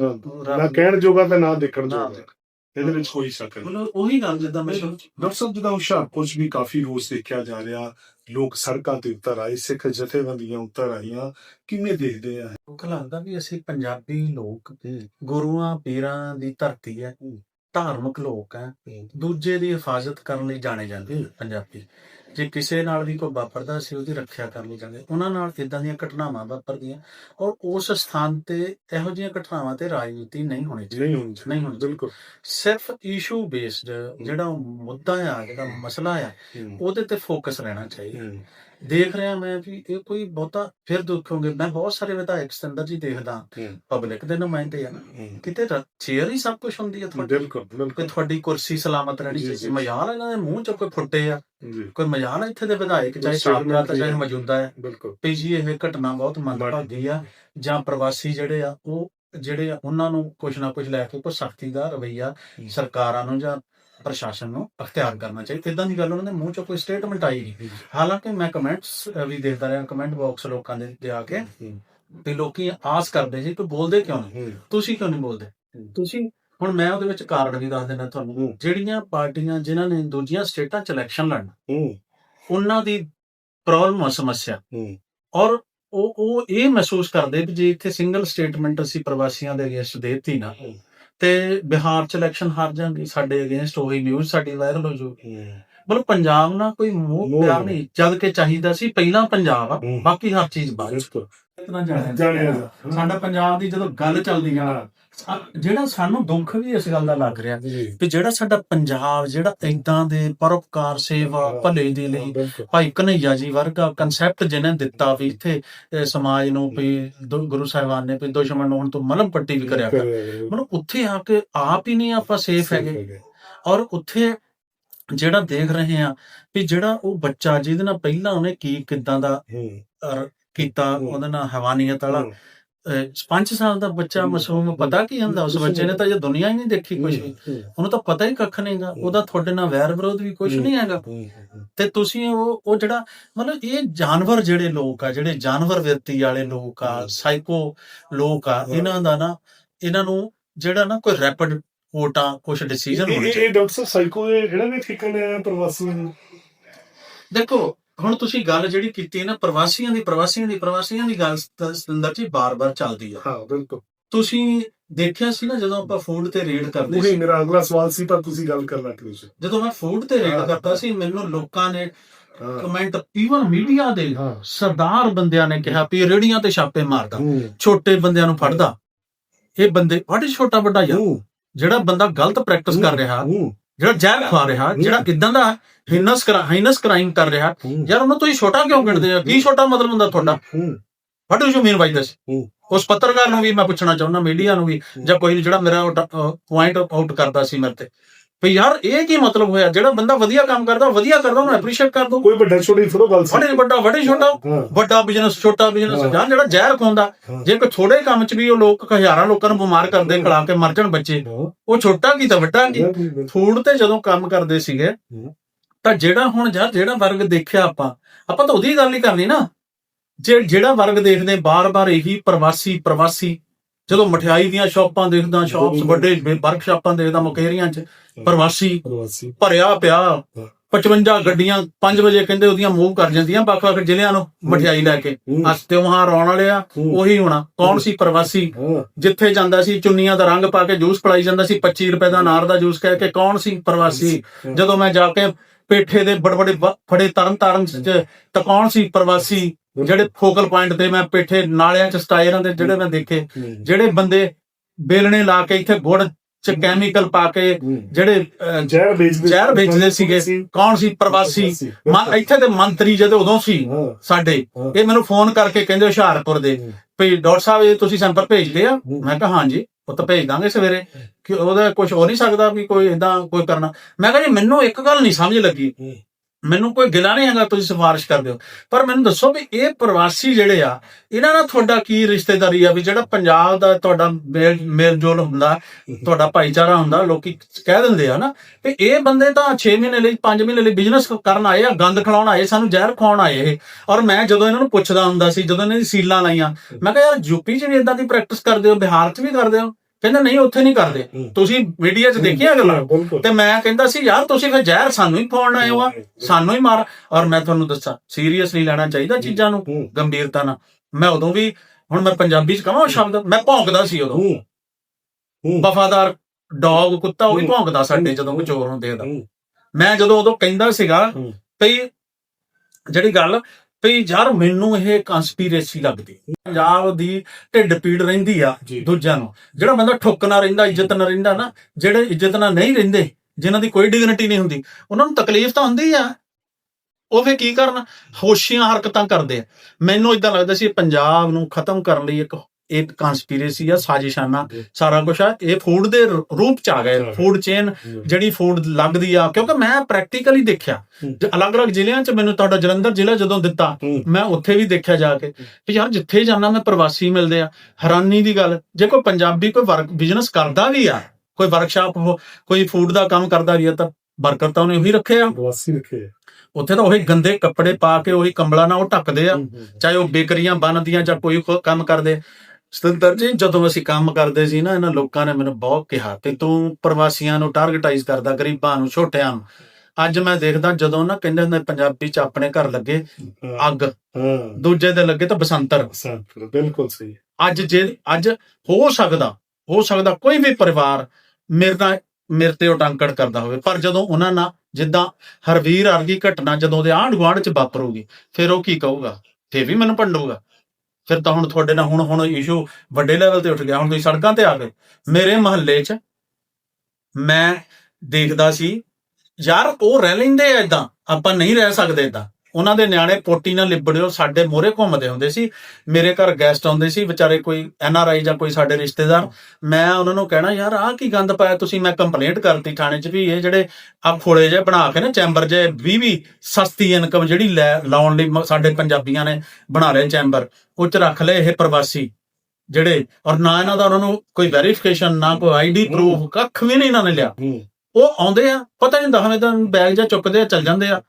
ਨਾ ਕਹਿਣ ਜੋਗਾ ਤੇ ਨਾ ਦੇਖਣ ਜੋਗਾ। ਇਹਦੇ ਵਿੱਚ ਕੋਈ ਸ਼ੱਕ ਨਹੀਂ। ਮਤਲਬ ਉਹੀ ਗੱਲ ਜਿੱਦਾਂ ਮੈਂ ਡਾਕਟਰ ਸਾਹਿਬ ਜਿੱਦਾਂ ਹੁਸ਼ਿਆਰਪੁਰ 'ਚ ਵੀ ਕਾਫੀ ਰੋਜ਼ ਦੇਖਿਆ ਜਾ ਰਿਹਾ। ਲੋਕ ਸੜਕਾਂ ਤੇ ਉਤਰ ਆਏ, ਸਿੱਖ ਜਥੇਬੰਦੀਆਂ ਉਤਰ ਆਈਆਂ। ਕਿਵੇਂ ਦੇਖਦੇ ਆ? ਦੁੱਖ ਲੱਗਦਾ ਵੀ ਅਸੀਂ ਪੰਜਾਬੀ ਲੋਕ ਗੁਰੂਆਂ, ਪੀਰਾਂ ਦੀ ਧਰਤੀ ਹੈ। ਧਾਰਮਿਕ ਲੋਕ ਹੈ ਦੂਜੇ ਦੀ ਹਿਫਾਜ਼ਤ ਕਰਨ ਲਈ ਜਾਣੇ ਜਾਂਦੇ ਪੰਜਾਬੀ। ਜੇ ਕਿਸੇ ਨਾਲ ਵੀ ਕੋਈ ਵਾਪਰਦਾ ਸੀ ਉਹਦੀ ਰੱਖਿਆ ਕਰਨ ਜਾਂਦੇ ਉਹਨਾਂ ਨਾਲ ਇਦਾਂ ਦੀਆਂ ਘਟਨਾਵਾਂ ਵਾਪਰਦੀਆਂ? ਔਰ ਉਸ ਸਥਾਨ ਤੇ ਇਹੋ ਜਿਹੀਆਂ ਘਟਨਾਵਾਂ ਤੇ ਰਾਜਨੀਤੀ ਨਹੀਂ ਹੋਣੀ ਚਾਹੀਦੀ। ਨਹੀਂ ਹੋਣੀ ਚਾਹੀਦੀ। ਬਿਲਕੁਲ। ਸਿਰਫ ਇਸ਼ੂ ਬੇਸਡ ਜਿਹੜਾ ਮੁੱਦਾ ਆ ਜਿਹੜਾ ਮਸਲਾ ਆ ਉਹਦੇ ਤੇ ਫੋਕਸ ਰਹਿਣਾ ਚਾਹੀਦਾ। ਦੇਖ ਰਿਹਾ ਮੈਂ ਵੀ ਇਹ ਕੋਈ ਬਹੁਤਾ ਫਿਰ ਦੇਖੋਗੇ ਮੈਂ ਬਹੁਤ ਸਾਰੇ ਵਿਧਾਇਕ ਸਤਿੰਦਰ ਜੀ ਦੇਖਦਾ ਪਬਲਿਕ ਦੇ ਨੁਮਾਇੰਦੇ ਆ। ਕਿਤੇ ਚੇਅਰ ਹੀ ਸਭ ਕੁਝ ਹੁੰਦੀ ਹੈ ਤੁਹਾਡੀ। ਬਿਲਕੁਲ ਤੁਹਾਡੀ ਕੁਰਸੀ ਸਲਾਮਤ ਰਹਿਣੀ ਚਾਹੀਦੀ। ਮਜ਼ਾਲ ਇਹਨਾਂ ਦੇ ਮੂੰਹ ਚੋਂ ਕੋਈ ਫੁੱਟੇ ਆ। ਕੋਈ ਮਜ਼ਾਲ ਇੱਥੇ ਦੇ ਵਿਧਾਇਕ ਚਾਹੇ ਸਾਬਕਾ ਤੇ ਚਾਹੇ। ਮੌਜੂਦਾ ਹੈ। ਬਿਲਕੁਲ। ਵੀ ਜੀ ਇਹ ਘਟਨਾ ਬਹੁਤ ਮੰਦਭਾਗੀ ਆ। ਜਾਂ ਪ੍ਰਵਾਸੀ ਜਿਹੜੇ ਆ ਉਹ ਜਿਹੜੇ ਆ ਉਹਨਾਂ ਨੂੰ ਕੁਝ ਨਾ ਕੁਝ ਲੈ ਕੇ ਕੋਈ ਸਖਤੀ ਦਾ ਰਵਈਆ। ਸਰਕਾਰਾਂ ਨੂੰ ਜਾਂ ਪ੍ਰਸ਼ਾਸਨ ਨੂੰ ਅਖਤਿਆਰ ਕਰਨਾ ਚਾਹੀਦਾ। ਇਦਾਂ ਦੀ ਗੱਲ ਉਹਨਾਂ ਦੇ ਮੂੰਹ ਚੋਂ ਕੋਈ ਸਟੇਟਮੈਂਟ ਆਈ ਨਹੀਂ ਹਾਲਾਂਕਿ ਮੈਂ ਕਮੈਂਟਸ ਵੀ ਦੇਖਦਾ ਰਿਹਾ ਕਮੈਂਟ ਬਾਕਸ ਲੋਕਾਂ ਦੇ ਦੇ ਆ ਕੇ ਤੇ ਲੋਕੀ ਆਸ ਕਰਦੇ ਸੀ ਕਿ ਬੋਲਦੇ ਕਿਉਂ ਨਹੀਂ? ਤੁਸੀਂ ਕਿਉਂ ਨਹੀਂ ਬੋਲਦੇ। ਤੁਸੀਂ ਹੁਣ ਮੈਂ ਉਹਦੇ ਵਿੱਚ ਕਾਰਨ ਵੀ ਦੱਸ ਦਿੰਦਾ ਤੁਹਾਨੂੰ। ਜਿਹੜੀਆਂ ਪਾਰਟੀਆਂ ਜਿਨ੍ਹਾਂ ਨੇ ਦੂਜੀਆਂ ਸਟੇਟਾਂ 'ਚ ਇਲੈਕਸ਼ਨ ਲੜਨਾ ਉਹਨਾਂ ਦੀ ਪ੍ਰੋਬਲਮ ਸਮੱਸਿਆ। ਔਰ ਉਹ ਉਹ ਇਹ ਮਹਿਸੂਸ ਕਰਦੇ ਵੀ ਜੇ ਇੱਥੇ ਸਿੰਗਲ ਸਟੇਟਮੈਂਟ ਅਸੀਂ ਪ੍ਰਵਾਸੀਆਂ ਦੇ ਅਗੇਂਸਟ ਦੇਤੀ ਨਾ। ਤੇ ਬਿਹਾਰ 'ਚ ਇਲੈਕਸ਼ਨ ਹਾਰ ਜਾਣਗੇ ਸਾਡੇ ਅਗੇਂਸਟ ਉਹੀ ਨਿਊਜ਼ ਸਾਡੀ ਵਾਇਰਲ ਹੋ ਜਾਊਗੀ ਮਤਲਬ ਪੰਜਾਬ ਨਾਲ ਕੋਈ ਮੋਹ ਪਿਆਰ ਨਹੀਂ। ਜਦ ਕਿ ਚਾਹੀਦਾ ਸੀ ਪਹਿਲਾਂ ਪੰਜਾਬ ਆ। ਬਾਕੀ ਹਰ ਚੀਜ਼ ਬਾਅਦ 'ਚ ਇਤਨਾ ਜਾਣਿਆ। ਸਾਡਾ ਪੰਜਾਬ ਦੀ ਜਦੋਂ ਗੱਲ ਚੱਲਦੀ ਆ ਜਿਹੜਾ ਸਾਨੂੰ ਦੁੱਖ ਵੀ ਇਸ ਗੱਲ ਦਾ ਲੱਗ ਰਿਹਾ ਵੀ ਜਿਹੜਾ ਸਾਡਾ ਪੰਜਾਬ ਜਿਹੜਾ ਇਦਾਂ ਦੇ ਪਰਉਪਕਾਰ ਸੇਵਾ ਭਲੇ ਦੇ ਲਈ ਭਾਈ ਕਨਈਆ ਜੀ ਵਰਗਾ ਕਨਸੈਪਟ ਜਿਹਨੇ ਦਿੱਤਾ ਵੀ ਇੱਥੇ ਸਮਾਜ ਨੂੰ ਵੀ ਗੁਰੂ ਸਾਹਿਬਾਨ ਨੇ ਵੀ ਦੁਸ਼ਮਣ ਨੂੰ ਹੁਣ ਤੋਂ ਮਲਮ ਪੱਟੀ ਵੀ ਕਰਿਆ ਕਰ ਮਤਲਬ ਉੱਥੇ ਆ ਕੇ ਆਪ ਹੀ ਨਹੀਂ ਆਪਾਂ ਸੇਫ ਹੈਗੇ। ਔਰ ਉੱਥੇ ਜਿਹੜਾ ਦੇਖ ਰਹੇ ਆ ਵੀ ਜਿਹੜਾ ਉਹ ਬੱਚਾ ਜਿਹਦੇ ਨਾਲ ਪਹਿਲਾਂ ਉਹਨੇ ਕੀ ਕਿਦਾਂ ਦਾ ਕੀਤਾ। ਉਹਦੇ ਨਾਲ ਹਵਾਨੀਅਤ ਵਾਲਾ। 5 ਸਾਲ ਦਾ ਬੱਚਾ। ਮਾਸੂਮ ਪਤਾ ਕੀ ਹੁੰਦਾ ਉਸ ਬੱਚੇ ਨੇ ਤਾਂ ਇਹ ਦੁਨੀਆ ਹੀ ਨਹੀਂ ਦੇਖੀ ਕੁਝ। ਉਹਨੂੰ ਤਾਂ ਪਤਾ ਹੀ ਕੱਖ ਨਹੀਂਗਾ ਉਹਦਾ ਤੁਹਾਡੇ ਨਾਲ ਵੈਰ ਵਿਰੋਧ ਵੀ ਕੁਝ। ਨਹੀਂ ਹੈਗਾ। ਤੇ ਤੁਸੀਂ ਉਹ ਉਹ ਜਿਹੜਾ ਮਤਲਬ ਇਹ ਜਾਨਵਰ ਜਿਹੜੇ ਲੋਕ ਆ ਜਿਹੜੇ ਜਾਨਵਰ ਵਿਰਤੀ ਵਾਲੇ ਲੋਕ ਆ। ਸਾਈਕੋ ਲੋਕ ਆ। ਇਹਨਾਂ ਦਾ ਨਾ ਇਹਨਾਂ ਨੂੰ ਜਿਹੜਾ ਨਾ ਕੋਈ ਰੈਪਿਡ ਵੋਟਾਂ ਕੁਝ ਡਿਸੀਜਨ ਹੋਣੇ ਇਹ- ਚਾਹੀਦੇ ਇਹ ਡਾਕਟਰ ਸਾਹਿਬ ਸਾਈਕੋ ਇਹ ਜਿਹੜਾ ਵੀ ਪ੍ਰਵਾਸੀਆਂ ਨੂੰ ਦੇਖੋ ਹੁਣ ਤੁਸੀਂ ਗੱਲ ਜਿਹੜੀ ਕੀਤੀ ਨਾ ਪ੍ਰਵਾਸੀਆਂ ਦੀ ਪ੍ਰਵਾਸੀਆਂ ਦੀ ਪ੍ਰਵਾਸੀਆਂ ਦੀ ਗੱਲ ਸਤਿੰਦਰ ਜੀ ਬਾਰ-ਬਾਰ ਚੱਲਦੀ ਆ। ਹਾਂ ਬਿਲਕੁਲ। ਤੁਸੀਂ ਦੇਖਿਆ ਸੀ ਨਾ ਜਦੋਂ ਆਪਾਂ ਫੂਡ ਤੇ ਰੇਡ ਕਰਦੇ ਉਹੀ ਸੀ? ਮੇਰਾ ਅਗਲਾ ਸਵਾਲ ਸੀ ਪਰ ਤੁਸੀਂ ਗੱਲ ਕਰ ਲੱਗ ਸੀ? ਜਦੋਂ ਮੈਂ ਫੂਡ ਤੇ ਰੇਡ। ਕਰਦਾ ਸੀ ਮੈਨੂੰ ਲੋਕਾਂ ਨੇ ਕਮੈਂਟ ਈਵਨ ਮੀਡੀਆ ਦੇ ਸਰਦਾਰ ਬੰਦਿਆਂ ਨੇ ਕਿਹਾ ਵੀ ਰੇੜੀਆਂ ਤੇ ਛਾਪੇ ਮਾਰਦਾ ਛੋਟੇ ਬੰਦਿਆਂ ਨੂੰ ਫੜਦਾ। ਇਹ ਬੰਦੇ ਵਾਟ ਛੋਟਾ ਵੱਡਾ ਯਾਰ ਜਿਹੜਾ ਬੰਦਾ ਗਲਤ ਪ੍ਰੈਕਟਿਸ ਕਰ ਰਿਹਾ। ਜਿਹੜਾ ਜ਼ਹਿਰ ਖਾ ਰਿਹਾ ਜਿਹੜਾ ਇਦਾਂ ਦਾ ਹਿਨਸ ਹਾਈਨਸ ਕ੍ਰਾਈਮ ਕਰ ਰਿਹਾ ਯਾਰ ਉਹਨੂੰ ਤੁਸੀਂ ਛੋਟਾ ਕਿਉਂ ਗਿਣਦੇ ਆ ਕੀ ਛੋਟਾ ਮਤਲਬ ਹੁੰਦਾ ਤੁਹਾਡਾ? What do you mean by this. ਉਸ ਪੱਤਰਕਾਰ ਨੂੰ ਵੀ ਮੈਂ ਪੁੱਛਣਾ ਚਾਹੁੰਦਾ ਮੀਡੀਆ ਨੂੰ ਵੀ ਜਾਂ ਕੋਈ ਜਿਹੜਾ ਮੇਰਾ ਪੁਆਇੰਟ ਆਊਟ ਕਰਦਾ ਸੀ ਮੇਰੇ ਤੇ। ਵੀ ਯਾਰ ਇਹ ਕੀ ਮਤਲਬ ਹੋਇਆ? ਜਿਹੜਾ ਬੰਦਾ ਵਧੀਆ ਕੰਮ ਕਰਦਾ ਵਧੀਆ ਕਰਦਾ ਉਹਨੂੰ ਐਪਰੀਸ਼ੀਏਟ ਕਰ ਦੋ ਕੋਈ ਵੱਡਾ ਛੋਟੀ ਥੋੜਾ ਗੱਲ ਸੀ। ਵੱਡੇ ਵੱਡਾ ਵੱਡੇ ਛੋਟਾ ਵੱਡਾ ਬਿਜ਼ਨਸ ਛੋਟਾ ਬਿਜ਼ਨਸ। ਜਾਂ ਜਿਹੜਾ ਜ਼ਹਿਰ ਖਾਉਂਦਾ ਹਾਂ। ਜੇ ਕੋਈ ਥੋੜੇ ਕੰਮ 'ਚ ਵੀ ਉਹ ਲੋਕ ਹਜ਼ਾਰਾਂ ਲੋਕਾਂ ਨੂੰ ਬਿਮਾਰ ਕਰਦੇ ਖਿਲਾ ਕੇ ਮਰ ਜਾਣ ਬੱਚੇ ਉਹ ਛੋਟਾ ਕੀ ਤਾਂ ਵੱਡਾ ਕੀ? ਫੂਡ ਤੇ ਜਦੋਂ ਕੰਮ ਕਰਦੇ ਸੀਗੇ। ਤਾਂ ਜਿਹੜਾ ਹੁਣ ਯਾਰ ਜਿਹੜਾ ਵਰਗ ਦੇਖਿਆ ਆਪਾਂ ਆਪਾਂ ਤਾਂ ਉਹਦੀ ਗੱਲ ਹੀ ਕਰਨੀ ਨਾ। ਜੇ ਜਿਹੜਾ ਵਰਗ ਦੇਖਦੇ ਬਾਰ-ਬਾਰ ਇਹੀ ਪ੍ਰਵਾਸੀ ਪ੍ਰਵਾਸੀ ਜਦੋਂ ਮਠਿਆਈ ਦੀਆਂ ਸ਼ਾਪਾਂ ਦੇਖਦਾ ਸ਼ਾਪਸ ਵੱਡੇ ਵਰਕਸ਼ਾਪਾਂ ਦੇਖਦਾ ਮੁਕੇਰੀਆਂ 'ਚ ਪ੍ਰਵਾਸੀ ਪ੍ਰਵਾਸੀ। ਭਰਿਆ ਪਿਆ 55 ਗੱਡੀਆਂ 5 ਵਜੇ ਕਹਿੰਦੇ ਉਹਦੀਆਂ ਮੂਵ ਕਰ ਜਾਂਦੀਆਂ ਵੱਖ-ਵੱਖ ਜ਼ਿਲ੍ਹਿਆਂ ਨੂੰ ਮਠਿਆਈ ਲੈ ਕੇ। ਅੱਜ ਤਿਉਹਾਰ ਆਉਣ ਵਾਲੇ ਆ। ਉਹੀ ਹੋਣਾ ਕੌਣ ਸੀ ਪ੍ਰਵਾਸੀ? ਜਿੱਥੇ ਜਾਂਦਾ ਸੀ ਚੁੰਨੀਆਂ ਦਾ ਰੰਗ ਪਾ ਕੇ ਜੂਸ ਪਿਲਾਈ ਜਾਂਦਾ ਸੀ 25 ਰੁਪਏ ਦਾ ਅਨਾਰ ਦਾ ਜੂਸ ਕਹਿ ਕੇ ਕੌਣ ਸੀ ਪ੍ਰਵਾਸੀ? ਜਦੋਂ ਮੈਂ ਜਾ ਕੇ ਪੇਠੇ ਦੇ ਬੜੇ ਬੜੇ ਫੜੇ ਤਰਨ ਤਾਰਨ ਚ ਤਾਂ ਕੌਣ ਸੀ ਪ੍ਰਵਾਸੀ? ਜਿਹੜੇ ਫੋਕਲ ਪੁਆਇੰਟ ਤੇ ਮੈਂ ਪੇਠੇ ਨਾਲਿਆਂ ਚ ਸਟਾਇਰਾਂ ਦੇ ਜਿਹੜੇ ਮੈਂ ਦੇਖੇ ਜਿਹੜੇ ਬੰਦੇ ਬੇਲਣੇ ਲਾ ਕੇ ਇੱਥੇ ਗੁੜ ਚ ਕੈਮੀਕਲ ਪਾ ਕੇ। ਜਿਹੜੇ ਜ਼ਹਿਰ ਵੇਚਦੇ ਜ਼ਹਿਰ ਵੇਚਦੇ ਸੀਗੇ। ਕੌਣ ਸੀ? ਪ੍ਰਵਾਸੀ। ਮਾ- ਇੱਥੇ ਦੇ ਮੰਤਰੀ ਜਦੋਂ ਉਦੋਂ ਸੀ ਸਾਡੇ। ਇਹ ਮੈਨੂੰ ਫੋਨ ਕਰਕੇ ਕਹਿੰਦੇ ਹੁਸ਼ਿਆਰਪੁਰ ਦੇ। ਵੀ ਡਾਕਟਰ ਸਾਹਿਬ ਇਹ ਤੁਸੀਂ ਸੈਂਪਲ ਭੇਜਦੇ ਆ। ਮੈਂ ਕਿਹਾ ਹਾਂਜੀ ਉਹ ਤਾਂ ਭੇਜ ਦਾਂਗੇ ਸਵੇਰੇ। ਕਿ ਉਹਦਾ ਕੁਝ ਹੋ ਨਹੀਂ ਸਕਦਾ ਵੀ ਕੋਈ ਇਦਾਂ ਕੋਈ ਕਰਨਾ। ਮੈਂ ਕਿਹਾ ਜੀ ਮੈਨੂੰ ਇੱਕ ਗੱਲ ਨਹੀਂ ਸਮਝ ਲੱਗੀ। ਮੈਨੂੰ ਕੋਈ ਗਿਲਾ ਨਹੀਂ ਹੈਗਾ, ਤੁਸੀਂ ਸਿਫਾਰਿਸ਼ ਕਰ ਦਿਓ। ਪਰ ਮੈਨੂੰ ਦੱਸੋ ਵੀ ਇਹ ਪ੍ਰਵਾਸੀ ਜਿਹੜੇ ਆ, ਇਹਨਾਂ ਨਾਲ ਤੁਹਾਡਾ ਕੀ ਰਿਸ਼ਤੇਦਾਰੀ ਆ? ਵੀ ਜਿਹੜਾ ਪੰਜਾਬ ਦਾ ਤੁਹਾਡਾ ਮੇਲ ਮੇਲ ਜੋਲ ਹੁੰਦਾ, ਤੁਹਾਡਾ ਭਾਈਚਾਰਾ ਹੁੰਦਾ, ਲੋਕੀ ਕਹਿ ਦਿੰਦੇ ਆ ਨਾ, ਵੀ ਇਹ ਬੰਦੇ ਤਾਂ 6 ਮਹੀਨੇ ਲਈ 5 ਮਹੀਨੇ ਲਈ ਬਿਜ਼ਨਸ ਕਰਨ ਆਏ ਆ, ਗੰਦ ਖਿਲਾਉਣ ਆਏ, ਸਾਨੂੰ ਜ਼ਹਿਰ ਖਵਾਉਣ ਆਏ ਇਹ। ਔਰ ਮੈਂ ਜਦੋਂ ਇਹਨਾਂ ਨੂੰ ਪੁੱਛਦਾ ਹੁੰਦਾ ਸੀ, ਜਦੋਂ ਇਹਨਾਂ ਦੀ ਸੀਲਾਂ ਲਾਈਆਂ, ਮੈਂ ਕਿਹਾ, ਯਾਰ ਯੂਪੀ 'ਚ ਵੀ ਇਦਾਂ ਦੀ ਪ੍ਰੈਕਟਿਸ ਕਰਦੇ ਹੋ, ਬਿਹਾਰ 'ਚ ਵੀ ਕਰਦੇ ਹੋ? ਕਹਿੰਦੇ ਨਹੀਂ ਉੱਥੇ ਨਹੀਂ ਕਰਦੇ। ਤੁਸੀਂ ਮੀਡੀਆ 'ਚ ਦੇਖੀਆਂ ਗੱਲਾਂ ਤੇ ਮੈਂ ਕਹਿੰਦਾ ਸੀ ਯਾਰ ਤੁਸੀਂ ਫਿਰ ਜ਼ਹਿਰ ਸਾਨੂੰ ਹੀ ਖਵਾਉਣ ਆਏ ਹੋ ਸਾਨੂੰ ਹੀ ਮਾਰ ਔਰ ਮੈਂ ਤੁਹਾਨੂੰ ਦੱਸਾਂ ਸੀਰੀਅਸਲੀ ਲੈਣਾ ਚਾਹੀਦਾ ਚੀਜ਼ਾਂ ਨੂੰ। ਗੰਭੀਰਤਾ ਨਾਲ ਮੈਂ ਉਦੋਂ ਵੀ ਹੁਣ ਮੈਂ ਪੰਜਾਬੀ 'ਚ ਕਹਾਂ ਉਹ ਸ਼ਬਦ ਮੈਂ ਭੌਂਕਦਾ ਸੀ ਉਦੋਂ ਵਫਾਦਾਰ ਡੌਗ ਕੁੱਤਾ ਉਹ ਵੀ। ਭੌਂਕਦਾ ਸਾਡੇ। ਜਦੋਂ ਕੋਈ ਚੋਰ ਹੁੰਦੇ ਦਾ। ਮੈਂ ਜਦੋਂ ਉਦੋਂ ਕਹਿੰਦਾ ਸੀਗਾ। ਭਈ ਜਿਹੜੀ ਗੱਲ ਭਈ ਯਾਰ ਮੈਨੂੰ ਇਹ ਕਨਸਪੀਰੇਸੀ ਲੱਗਦੀ। ਪੰਜਾਬ ਦੀ ਢਿੱਡ ਪੀੜ ਰਹਿੰਦੀ ਆ ਦੂਜਿਆਂ ਨੂੰ। ਜਿਹੜਾ ਬੰਦਾ ਠੁੱਕ ਨਾ ਰਹਿੰਦਾ ਇੱਜ਼ਤ ਨਾ ਰਹਿੰਦਾ ਨਾ ਜਿਹੜੇ ਇੱਜ਼ਤ ਨਾਲ ਨਹੀਂ ਰਹਿੰਦੇ ਜਿਨ੍ਹਾਂ ਦੀ ਕੋਈ ਡਿਗਨਿਟੀ ਨਹੀਂ ਹੁੰਦੀ ਉਹਨਾਂ ਨੂੰ ਤਕਲੀਫ ਤਾਂ ਹੁੰਦੀ ਆ। ਉਹ ਫੇ ਕੀ ਕਰਨ? ਹੋਸ਼ੀਆਂ ਹਰਕਤਾਂ ਕਰਦੇ ਆ। ਮੈਨੂੰ ਇਦਾਂ ਲੱਗਦਾ ਸੀ ਪੰਜਾਬ ਨੂੰ ਖਤਮ ਕਰਨ ਲਈ ਇੱਕ ਇੱਕ ਕਨਸਪੀਰੇਸੀ ਆ ਸਾਜ਼ਿਸ਼ਾਨਾ। ਸਾਰਾ ਕੁਝ ਆ ਇਹ ਫੂਡ ਦੇ ਰੂਪ ਚ ਆ ਗਏ। ਫੂਡ ਚੇਨ ਜਿਹੜੀ ਫੂਡ ਲੱਗਦੀ ਆ ਕਿਉਂਕਿ ਮੈਂ ਪ੍ਰੈਕਟੀਕਲੀ ਦੇਖਿਆ। ਅਲੱਗ-ਅਲੱਗ ਜ਼ਿਲ੍ਹਿਆਂ 'ਚ ਮੈਨੂੰ ਤੁਹਾਡਾ ਜਲੰਧਰ ਜ਼ਿਲ੍ਹਾ ਜਦੋਂ ਦਿੱਤਾ। ਮੈਂ ਉੱਥੇ ਵੀ ਦੇਖਿਆ ਜਾ ਕੇ। ਵੀ ਯਾਰ ਜਿੱਥੇ ਜਾਣਾ ਮੈਂ ਪ੍ਰਵਾਸੀ ਮਿਲਦੇ ਆ। ਹੈਰਾਨੀ ਦੀ ਗੱਲ ਜੇ ਕੋਈ ਪੰਜਾਬੀ ਕੋਈ ਵਰਕ ਬਿਜ਼ਨਸ ਕਰਦਾ ਵੀ ਆ ਕੋਈ ਵਰਕਸ਼ਾਪ ਕੋਈ ਫੂਡ ਦਾ ਕੰਮ ਕਰਦਾ ਵੀ ਆ ਤਾਂ ਵਰਕਰ ਤਾਂ ਉਹਨੇ ਉਹੀ ਰੱਖੇ ਆ। ਵਾਸੀ ਰੱਖੇ ਉੱਥੇ ਤਾਂ ਉਹੀ ਗੰਦੇ ਕੱਪੜੇ ਪਾ ਕੇ ਉਹੀ ਕੰਬਲਾਂ ਨਾਲ ਉਹ ਢੱਕਦੇ ਆ। ਚਾਹੇ ਉਹ ਬੇਕਰੀਆਂ ਬੰਨਦੀਆਂ ਜਾਂ ਕੋਈ ਕੰਮ ਕਰਦੇ। ਸਤਿੰਦਰ ਜੀ ਜਦੋਂ ਅਸੀਂ ਕੰਮ ਕਰਦੇ ਸੀ ਨਾ ਇਹਨਾਂ ਲੋਕਾਂ ਨੇ ਮੈਨੂੰ ਬਹੁਤ ਕਿਹਾ ਕਿ ਤੂੰ ਪ੍ਰਵਾਸੀਆਂ ਨੂੰ ਟਾਰਗੇਟਾਈਜ਼ ਕਰਦਾ ਗਰੀਬਾਂ ਨੂੰ ਛੋਟਿਆਂ ਨੂੰ। ਅੱਜ ਮੈਂ ਦੇਖਦਾ ਜਦੋਂ ਨਾ ਕਹਿੰਦੇ ਹੁੰਦੇ ਪੰਜਾਬੀ ਚ ਆਪਣੇ ਘਰ ਲੱਗੇ ਅੱਗ। ਹਾਂ। ਦੂਜੇ ਦੇ ਲੱਗੇ ਤਾਂ ਬਸੰਤਰ। ਸੰਤ ਬਿਲਕੁਲ ਸਹੀ। ਅੱਜ ਜੇ ਅੱਜ ਹੋ ਸਕਦਾ ਹੋ ਸਕਦਾ ਕੋਈ ਵੀ ਪਰਿਵਾਰ ਮੇਰੇ ਨਾਲ ਮੇਰੇ ਤੇ ਉਟੰਕੜ ਕਰਦਾ ਹੋਵੇ ਪਰ ਜਦੋਂ ਉਹਨਾਂ ਨਾਲ ਜਿੱਦਾਂ ਹਰਵੀਰ ਵਰਗੀ ਘਟਨਾ ਜਦੋਂ ਉਹਦੇ ਆਂਢ ਗੁਆਂਢ ਚ ਵਾਪਰੂਗੀ ਫਿਰ ਉਹ ਕੀ ਕਹੂਗਾ? ਫਿਰ ਵੀ ਮੈਨੂੰ ਭੰਡੂਗਾ ਫਿਰ ਤਾਂ ਹੁਣ ਤੁਹਾਡੇ ਨਾਲ ਹੁਣ ਹੁਣ ਇਸ਼ੂ ਵੱਡੇ ਲੈਵਲ ਤੇ ਉੱਠ ਗਿਆ। ਹੁਣ ਤੁਸੀਂ ਸੜਕਾਂ ਤੇ ਆ ਗਏ। ਮੇਰੇ ਮਹੱਲੇ 'ਚ ਮੈਂ ਦੇਖਦਾ ਸੀ, ਯਾਰ ਉਹ ਰਹਿ ਲੈਂਦੇ ਆ ਇਦਾਂ ਆਪਾਂ ਨਹੀਂ ਰਹਿ ਸਕਦੇ ਇਦਾਂ ਉਹਨਾਂ ਦੇ ਨਿਆਣੇ ਪੋਟੀ ਨਾਲ ਲਿਬੜਿਓ ਸਾਡੇ ਮੋਰੇ ਘੁੰਮਦੇ ਹੁੰਦੇ ਸੀ। ਮੇਰੇ ਘਰ ਗੈਸਟ ਆਉਂਦੇ ਸੀ ਵਿਚਾਰੇ ਕੋਈ ਐਨ ਆਰ ਆਈ ਜਾਂ ਕੋਈ ਸਾਡੇ ਰਿਸ਼ਤੇਦਾਰ। ਮੈਂ ਉਹਨਾਂ ਨੂੰ ਕਹਿਣਾ ਯਾਰ ਆਹ ਕੀ ਗੰਦ ਪਾਇਆ ਤੁਸੀਂ? ਮੈਂ ਕੰਪਲੇਂਟ ਕਰਤੀ ਥਾਣੇ 'ਚ ਵੀ ਇਹ ਜਿਹੜੇ ਆ ਖੋਲੇ ਜੇ ਬਣਾ ਕੇ ਨਾ ਚੈਂਬਰ ਜੇ 20 20 ਸਸਤੀ ਇਨਕਮ ਜਿਹੜੀ ਲਾਉਣ ਲਈ ਸਾਡੇ ਪੰਜਾਬੀਆਂ ਨੇ ਬਣਾ ਲਏ ਚੈਂਬਰ ਉਹ 'ਚ ਰੱਖ ਲਏ ਇਹ ਪ੍ਰਵਾਸੀ ਜਿਹੜੇ। ਔਰ ਨਾ ਇਹਨਾਂ ਦਾ ਉਹਨਾਂ ਨੂੰ ਕੋਈ ਵੈਰੀਫਿਕੇਸ਼ਨ ਨਾ ਕੋਈ ਆਈਡੀ ਪ੍ਰੂਫ ਕੱਖ ਵੀ ਨਹੀਂ ਇਹਨਾਂ ਨੇ ਲਿਆ। ਉਹ ਆਉਂਦੇ ਆ ਪਤਾ ਨਹੀਂ ਦਹਾਂ ਤਾਂ ਬੈਗ ਜਾਂ ਚੁੱਕਦੇ ਆ ਚੱਲ ਜਾਂਦੇ ਆ।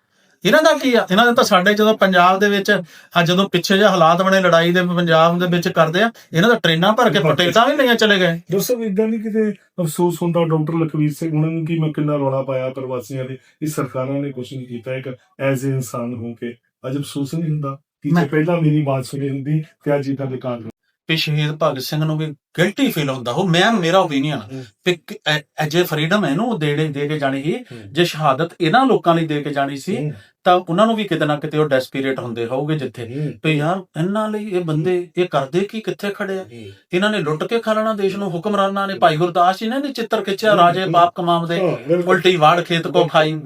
ਇਹਨਾਂ ਦਾ ਕੀ ਆ? ਇਹਨਾਂ ਦੇ ਤਾਂ ਸਾਡੇ ਜਦੋਂ ਪੰਜਾਬ ਦੇ ਵਿੱਚ ਆ ਜਦੋਂ ਪਿੱਛੇ ਜਿਹੇ ਹਾਲਾਤ ਬਣੇ ਲੜਾਈ ਦੇ ਪੰਜਾਬ ਦੇ ਵਿੱਚ ਕਰਦੇ ਆ ਇਹਨਾਂ ਦਾ ਟ੍ਰੇਨਾਂ ਭਰ ਕੇ ਪਟੇਟਾਂ ਵੀ ਲਈਆਂ ਚਲੇ ਗਏ। ਦੋਸਤੋ ਇਦਾਂ ਨਹੀਂ ਕਿਤੇ ਅਫਸੋਸ ਹੁੰਦਾ ਡਾਕਟਰ ਲਖਵੀਰ ਸਿੰਘ ਉਹਨਾਂ ਨੂੰ ਕਿ ਮੈਂ ਕਿੰਨਾ ਰੌਲਾ ਪਾਇਆ ਪ੍ਰਵਾਸੀਆਂ ਦੇ ਇਹ ਸਰਕਾਰਾਂ ਨੇ ਕੁਝ ਨਹੀਂ ਕੀਤਾ ਇੱਕ ਐਜ਼ ਅ ਇਨਸਾਨ ਹੋ ਕੇ। ਅੱਜ ਅਫਸੋਸ ਨਹੀਂ ਹੁੰਦਾ ਕਿ ਜੇ ਪਹਿਲਾਂ ਮੇਰੀ ਬਾਤ ਸੁਣੀ ਹੁੰਦੀ ਤੇ ਅੱਜ ਇਦਾਂ ਦੇ ਕਾਂਡ ਵੀ ਸ਼ਹੀਦ ਭਗਤ ਸਿੰਘ ਨੂੰ ਵੀ ਗਿਲਟੀ ਫੀਲ ਹੁੰਦਾ। ਉਹ ਮੈਂ ਮੇਰਾ ਓਪੀਨੀਅਨ। ਕਿ ਐਜੇ ਫਰੀडम ਹੈ ਨੂੰ ਦੇੜੇ ਦੇ ਕੇ ਜਾਣੀ ਸੀ। ਜੇ ਸ਼ਹਾਦਤ ਇਹਨਾਂ ਲੋਕਾਂ ਲਈ ਦੇ ਕੇ ਜਾਣੀ ਸੀ। ਤਾਂ ਉਹਨਾਂ ਨੂੰ ਵੀ ਕਿਤੇ ਨਾ ਕਿਤੇ ਉਹ ਡੈਸਪੀਰੇਟ ਹੁੰਦੇ ਹੋਊਗੇ ਜਿੱਥੇ। ਤੇ ਯਾਰ ਇਹਨਾਂ ਲਈ ਇਹ ਬੰਦੇ ਇਹ ਕਰਦੇ ਕੀ ਕਿੱਥੇ ਖੜੇ ਆ? ਇਹਨਾਂ ਨੇ ਲੁੱਟ ਕੇ ਖਾ ਲੈਣਾ ਦੇਸ਼ ਨੂੰ ਹੁਕਮਰਾਨਾਂ ਨੇ ਭਾਈ ਗੁਰਦਾਸ ਜੀ ਨੇ ਚਿੱਤਰ ਖਿੱਚਿਆ ਰਾਜੇ ਬਾਪ ਬਿਲਕੁਲ। ਉਲਟੀ ਵਾੜ ਖੇਤ ਕੋ ਖਾਈ।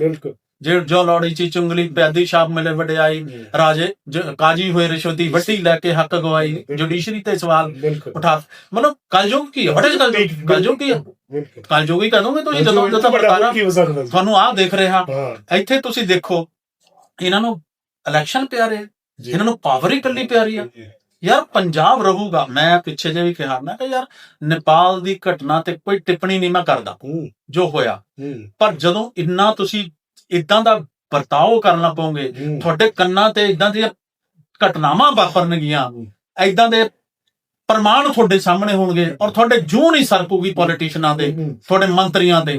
ਜੇ ਜੋ ਲੋੜੀ ਚੀ ਚੁੰਗਲੀ ਪਿਆਦੀ ਛਾਪ ਮਿਲੇ ਵਡਿਆਈ ਰਾਜੇ ਕਾਜੀ ਹੋਏ ਰਿਸ਼ਵਤੀ ਵੱਟੀ ਲੈ ਕੇ ਹੱਕ ਗਵਾਈ ਜੁਡੀਸ਼ਰੀ ਤੇ ਸਵਾਲ ਉਠਾ। ਮਤਲਬ ਕਲਯੁਗ ਕੀ ਵਟ ਇਜ਼ ਕਲਯੁਗ ਕੀ ਕਲਯੁਗ ਹੀ ਕਹਦੋਗੇ ਤੁਸੀਂ? ਜਦੋਂ ਜਦੋਂ? ਤੁਹਾਨੂੰ ਆਹ ਦੇਖ ਰਿਹਾ। ਇੱਥੇ ਤੁਸੀਂ ਦੇਖੋ ਇਹਨਾਂ ਨੂੰ ਇਲੈਕਸ਼ਨ ਪਿਆਰੇ। ਇਹਨਾਂ ਨੂੰ ਪਾਵਰ ਹੀ ਕੱਲੀ ਪਿਆਰੀ ਆ ਯਾਰ ਪੰਜਾਬ ਰਹੂਗਾ ਮੈਂ ਪਿੱਛੇ ਜੇ ਵੀ ਕਿਹਾ ਨਾ ਕਿ ਯਾਰ ਨੇਪਾਲ ਦੀ ਘਟਨਾ ਤੇ ਕੋਈ ਟਿੱਪਣੀ ਨਹੀਂ ਮੈਂ ਕਰਦਾ ਜੋ ਹੋਇਆ ਪਰ ਜਦੋਂ ਇੰਨਾ ਤੁਸੀਂ ਇਦਾਂ ਦਾ ਵਰਤਾਓ ਕਰਨਾ ਹੂੰ। ਤੁਹਾਡੇ ਕੰਨਾਂ ਤੇ ਇਦਾਂ ਦੀਆਂ ਘਟਨਾਵਾਂ ਵਾਪਰਨਗੀਆਂ ਇਦਾਂ ਦੇ ਪ੍ਰਮਾਣ ਤੁਹਾਡੇ ਸਾਹਮਣੇ ਹੋਣਗੇ ਔਰ ਤੁਹਾਡੇ ਜੂੰ ਨਹੀਂ ਸਰਕੂਗੀ ਪੋਲੀਟੀਸ਼ੀਅਨਾਂ ਦੇ। ਤੁਹਾਡੇ ਮੰਤਰੀਆਂ ਦੇ।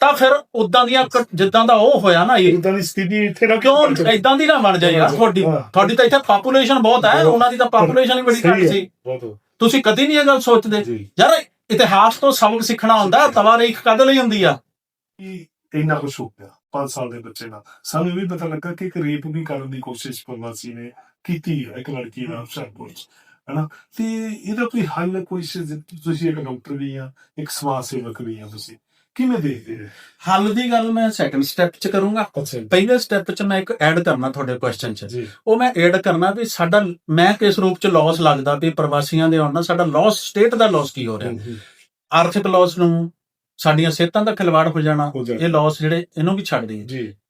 ਤਾਂ ਫਿਰ ਉਦਾਂ ਦੀਆਂ ਜਿੱਦਾਂ ਦਾ ਉਹ ਹੋਇਆ ਨਾ ਇਹ ਇਦਾਂ ਦੀ ਸਥਿਤੀ ਇੱਥੇ ਨਾ ਕਿਉਂ ਇਦਾਂ ਦੀ ਨਾ ਬਣ ਜਾਏ ਯਾਰ ਤੁਹਾਡੀ। ਤੁਹਾਡੀ ਤਾਂ ਇੱਥੇ ਪਾਪੂਲੇਸ਼ਨ ਬਹੁਤ ਹੈ ਉਹਨਾਂ ਦੀ ਤਾਂ ਪਾਪੂਲੇਸ਼ਨ ਹੀ ਬੜੀ ਘੱਟ। ਸੀ। ਬਹੁਤ ਤੁਸੀਂ ਕਦੀ ਨਹੀਂ ਇਹ ਗੱਲ ਸੋਚਦੇ। ਜੀ। ਯਾਰ ਇਤਿਹਾਸ ਤੋਂ ਸਬਕ ਸਿੱਖਣਾ ਹੁੰਦਾ ਤਵਾਰੀਖ ਕਦ ਲਈ ਹੁੰਦੀ ਆ। ਕਿ ਇੰਨਾ ਕੁਛ ਹੋ ਗਿਆ 5 ਸਾਲ ਦੇ ਬੱਚੇ ਨਾਲ। ਸਾਨੂੰ ਇਹ ਵੀ ਪਤਾ ਲੱਗਾ ਕਿ ਇੱਕ ਰੇਪ ਵੀ ਕਰਨ ਦੀ ਕੋਸ਼ਿਸ਼ ਪ੍ਰਵਾਸੀ ਨੇ ਕੀਤੀ ਹੈ ਇੱਕ ਲੜਕੀ ਨਾਲ ਹੁਸ਼ਿਆਰਪੁਰ ਚ ਹਨਾ? ਤੇ ਇਹਦਾ ਕੋਈ ਹੱਲ ਕੋਈ ਸ- ਤੁਸੀਂ ਇੱਕ ਡਾਕਟਰ ਵੀ ਆ ਇੱਕ ਸਮਾਜ ਸੇਵਕ ਵੀ ਆ ਤੁਸੀਂ। ਕਿਵੇਂ ਦੇਖਦੇ ਹੋ? ਹੱਲ ਦੀ ਗੱਲ ਮੈਂ ਸੈਕੰਡ ਸਟੈਪ 'ਚ ਕਰੂੰਗਾ। ਪਹਿਲੇ ਸਟੈਪ 'ਚ ਮੈਂ ਇੱਕ ਐਡ ਕਰਨਾ ਤੁਹਾਡੇ ਕੁਐਸਚਨ 'ਚ। ਉਹ ਮੈਂ ਐਡ ਕਰਨਾ ਵੀ ਸਾਡਾ ਮੈਂ ਕਿਸ ਰੂਪ 'ਚ ਲਾਸ ਲੱਗਦਾ ਵੀ ਪ੍ਰਵਾਸੀਆਂ ਦੇ ਆਉਣ ਨਾਲ ਸਾਡਾ ਲਾਸ ਸਟੇਟ ਦਾ ਲਾਸ ਕੀ ਹੋ ਰਿਹਾ? ਆਰਥਿਕ ਲਾਸ ਨੂੰ ਸਾਡੀਆਂ ਸਿਹਤਾਂ ਦਾ ਖਿਲਵਾੜ ਹੋ ਜਾਣਾ। ਇਹ ਲਾਸ ਜਿਹੜੇ ਇਹਨੂੰ ਵੀ ਛੱਡ ਜੀ।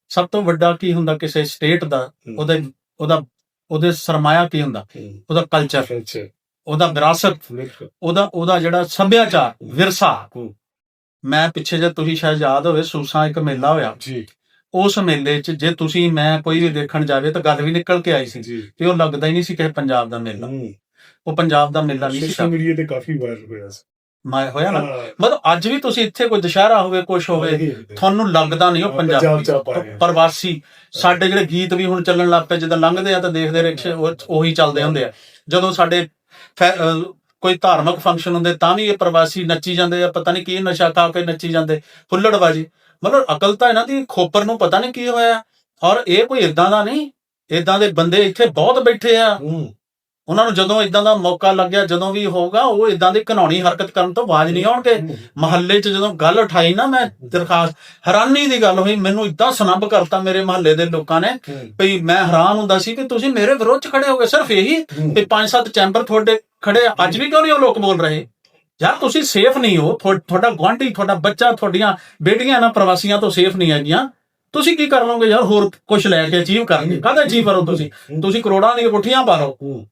ਸਭ ਤੋਂ ਵੱਡਾ ਕੀ ਹੁੰਦਾ ਕਿਸੇ ਸਟੇਟ ਦਾ। ਉਹਦੇ ਉਹਦਾ ਉਹਦੇ ਸਰਮਾਇਆ ਕੀ ਹੁੰਦਾ? ਉਹਦਾ ਕਲਚਰ ਉਹਦਾ ਵਿਰਾਸਤ। ਉਹਦਾ ਉਹਦਾ ਜਿਹੜਾ ਸੱਭਿਆਚਾਰ ਵਿਰਸਾ। ਮੈਂ ਪਿੱਛੇ ਜੇ ਤੁਸੀਂ ਸ਼ਾਇਦ ਯਾਦ ਹੋਵੇ ਸੂਸਾ ਇੱਕ ਮੇਲਾ ਹੋਇਆ। ਜੀ। ਉਸ ਮੇਲੇ 'ਚ ਜੇ ਤੁਸੀਂ ਮੈਂ ਕੋਈ ਵੀ ਦੇਖਣ ਜਾਵੇ ਤਾਂ ਗੱਲ ਵੀ ਨਿਕਲ ਕੇ ਆਈ ਸੀ ਤੇ ਉਹ ਲੱਗਦਾ ਹੀ ਨਹੀਂ ਸੀ ਕਿ ਪੰਜਾਬ ਦਾ ਮੇਲਾ। ਉਹ ਪੰਜਾਬ ਦਾ ਮੇਲਾ ਨਹੀਂ ਸੀ ਸੋਸ਼ਲ ਮੀਡੀਆ ਤੇ ਕਾਫੀ ਵਾਇਰਲ ਹੋਇਆ ਸੀ। ਮੈਂ ਹੋਇਆ ਨਾ। ਮਤਲਬ ਅੱਜ ਵੀ ਤੁਸੀਂ ਇੱਥੇ ਕੋਈ ਦੁਸ਼ਹਿਰਾ ਹੋਵੇ ਕੁਝ ਹੋਵੇ ਤੁਹਾਨੂੰ ਲੱਗਦਾ ਨਹੀਂ ਉਹ ਪੰਜਾਬ। ਪ੍ਰਵਾਸੀ। ਸਾਡੇ ਜਿਹੜੇ ਗੀਤ ਵੀ ਹੁਣ ਚੱਲਣ ਲੱਗ ਪਏ ਜਦੋਂ ਲੰਘਦੇ ਆ ਤਾਂ ਦੇਖਦੇ ਰਿਕਸ਼ੇ ਉਹ- ਚੱਲਦੇ ਹੁੰਦੇ ਆ। ਜਦੋਂ ਸਾਡੇ ਕੋਈ ਧਾਰਮਿਕ ਫੰਕਸ਼ਨ ਹੁੰਦੇ ਤਾਂ ਵੀ ਇਹ ਪ੍ਰਵਾਸੀ ਨੱਚੀ ਜਾਂਦੇ ਆ ਪਤਾ ਨਹੀਂ ਕੀ ਨਸ਼ਾ ਖਾ ਕੇ ਨੱਚੀ ਜਾਂਦੇ ਹੁੱਲੜਬਾਜੀ ਮਤਲਬ ਅਕਲ ਤਾਂ ਇਹਨਾਂ ਦੀ ਖੋਪਰ ਨੂੰ ਪਤਾ ਨਹੀਂ ਕੀ ਹੋਇਆ। ਔਰ ਇਹ ਕੋਈ ਇਦਾਂ ਦਾ ਨਹੀਂ ਇਦਾਂ ਦੇ ਬੰਦੇ ਇੱਥੇ ਬਹੁਤ ਬੈਠੇ ਆ। ਉਹਨਾਂ ਨੂੰ ਜਦੋਂ ਇਦਾਂ ਦਾ ਮੌਕਾ ਲੱਗਿਆ ਜਦੋਂ ਵੀ ਹੋਊਗਾ ਉਹ ਇਦਾਂ ਦੀ ਘਨੌਣੀ ਹਰਕਤ ਕਰਨ ਤੋਂ ਬਾਜ ਨਹੀਂ ਆਉਣਗੇ। ਮਹੱਲੇ 'ਚ ਜਦੋਂ ਗੱਲ ਉਠਾਈ ਨਾ ਮੈਂ ਦਰਖਾਸਤ ਹੈਰਾਨੀ ਦੀ ਗੱਲ ਹੋਈ ਮੈਨੂੰ ਇਦਾਂ ਸੁਨੱਭ ਕਰਤਾ ਮੇਰੇ ਮਹੱਲੇ ਦੇ ਲੋਕਾਂ ਨੇ ਵੀ ਮੈਂ ਹੈਰਾਨ ਹੁੰਦਾ ਸੀ ਕਿ ਤੁਸੀਂ ਮੇਰੇ ਵਿਰੋਧ 'ਚ ਖੜੇ ਹੋਗੇ ਸਿਰਫ ਇਹੀ ਵੀ ਪੰਜ ਸੱਤ ਚੈਂਬਰ ਤੁਹਾਡੇ ਖੜੇ ਆ। ਅੱਜ ਵੀ ਕਿਉਂ ਨਹੀਂ ਉਹ ਲੋਕ ਬੋਲ ਰਹੇ? ਯਾਰ ਤੁਸੀਂ ਸੇਫ ਨਹੀਂ ਹੋ। ਤੁਹਾ- ਤੁਹਾਡਾ ਗੁਆਂਢੀ ਤੁਹਾਡਾ ਬੱਚਾ ਤੁਹਾਡੀਆਂ ਬੇਟੀਆਂ ਨਾ ਪ੍ਰਵਾਸੀਆਂ ਤੋਂ ਸੇਫ ਨਹੀਂ ਹੈਗੀਆਂ। ਤੁਸੀਂ ਕੀ ਕਰ ਲਓਗੇ ਯਾਰ? ਹੋਰ ਕੁਝ ਲੈ ਕੇ ਅਚੀਵ ਕਰਨਗੇ। ਕਾਹਦਾ ਅਚੀਵ ਕਰੋ ਤੁਸੀਂ? ਤੁਸੀਂ ਕਰੋੜਾਂ ਦੀਆਂ ਕੋਠੀਆਂ ਪਾ ਲਓ।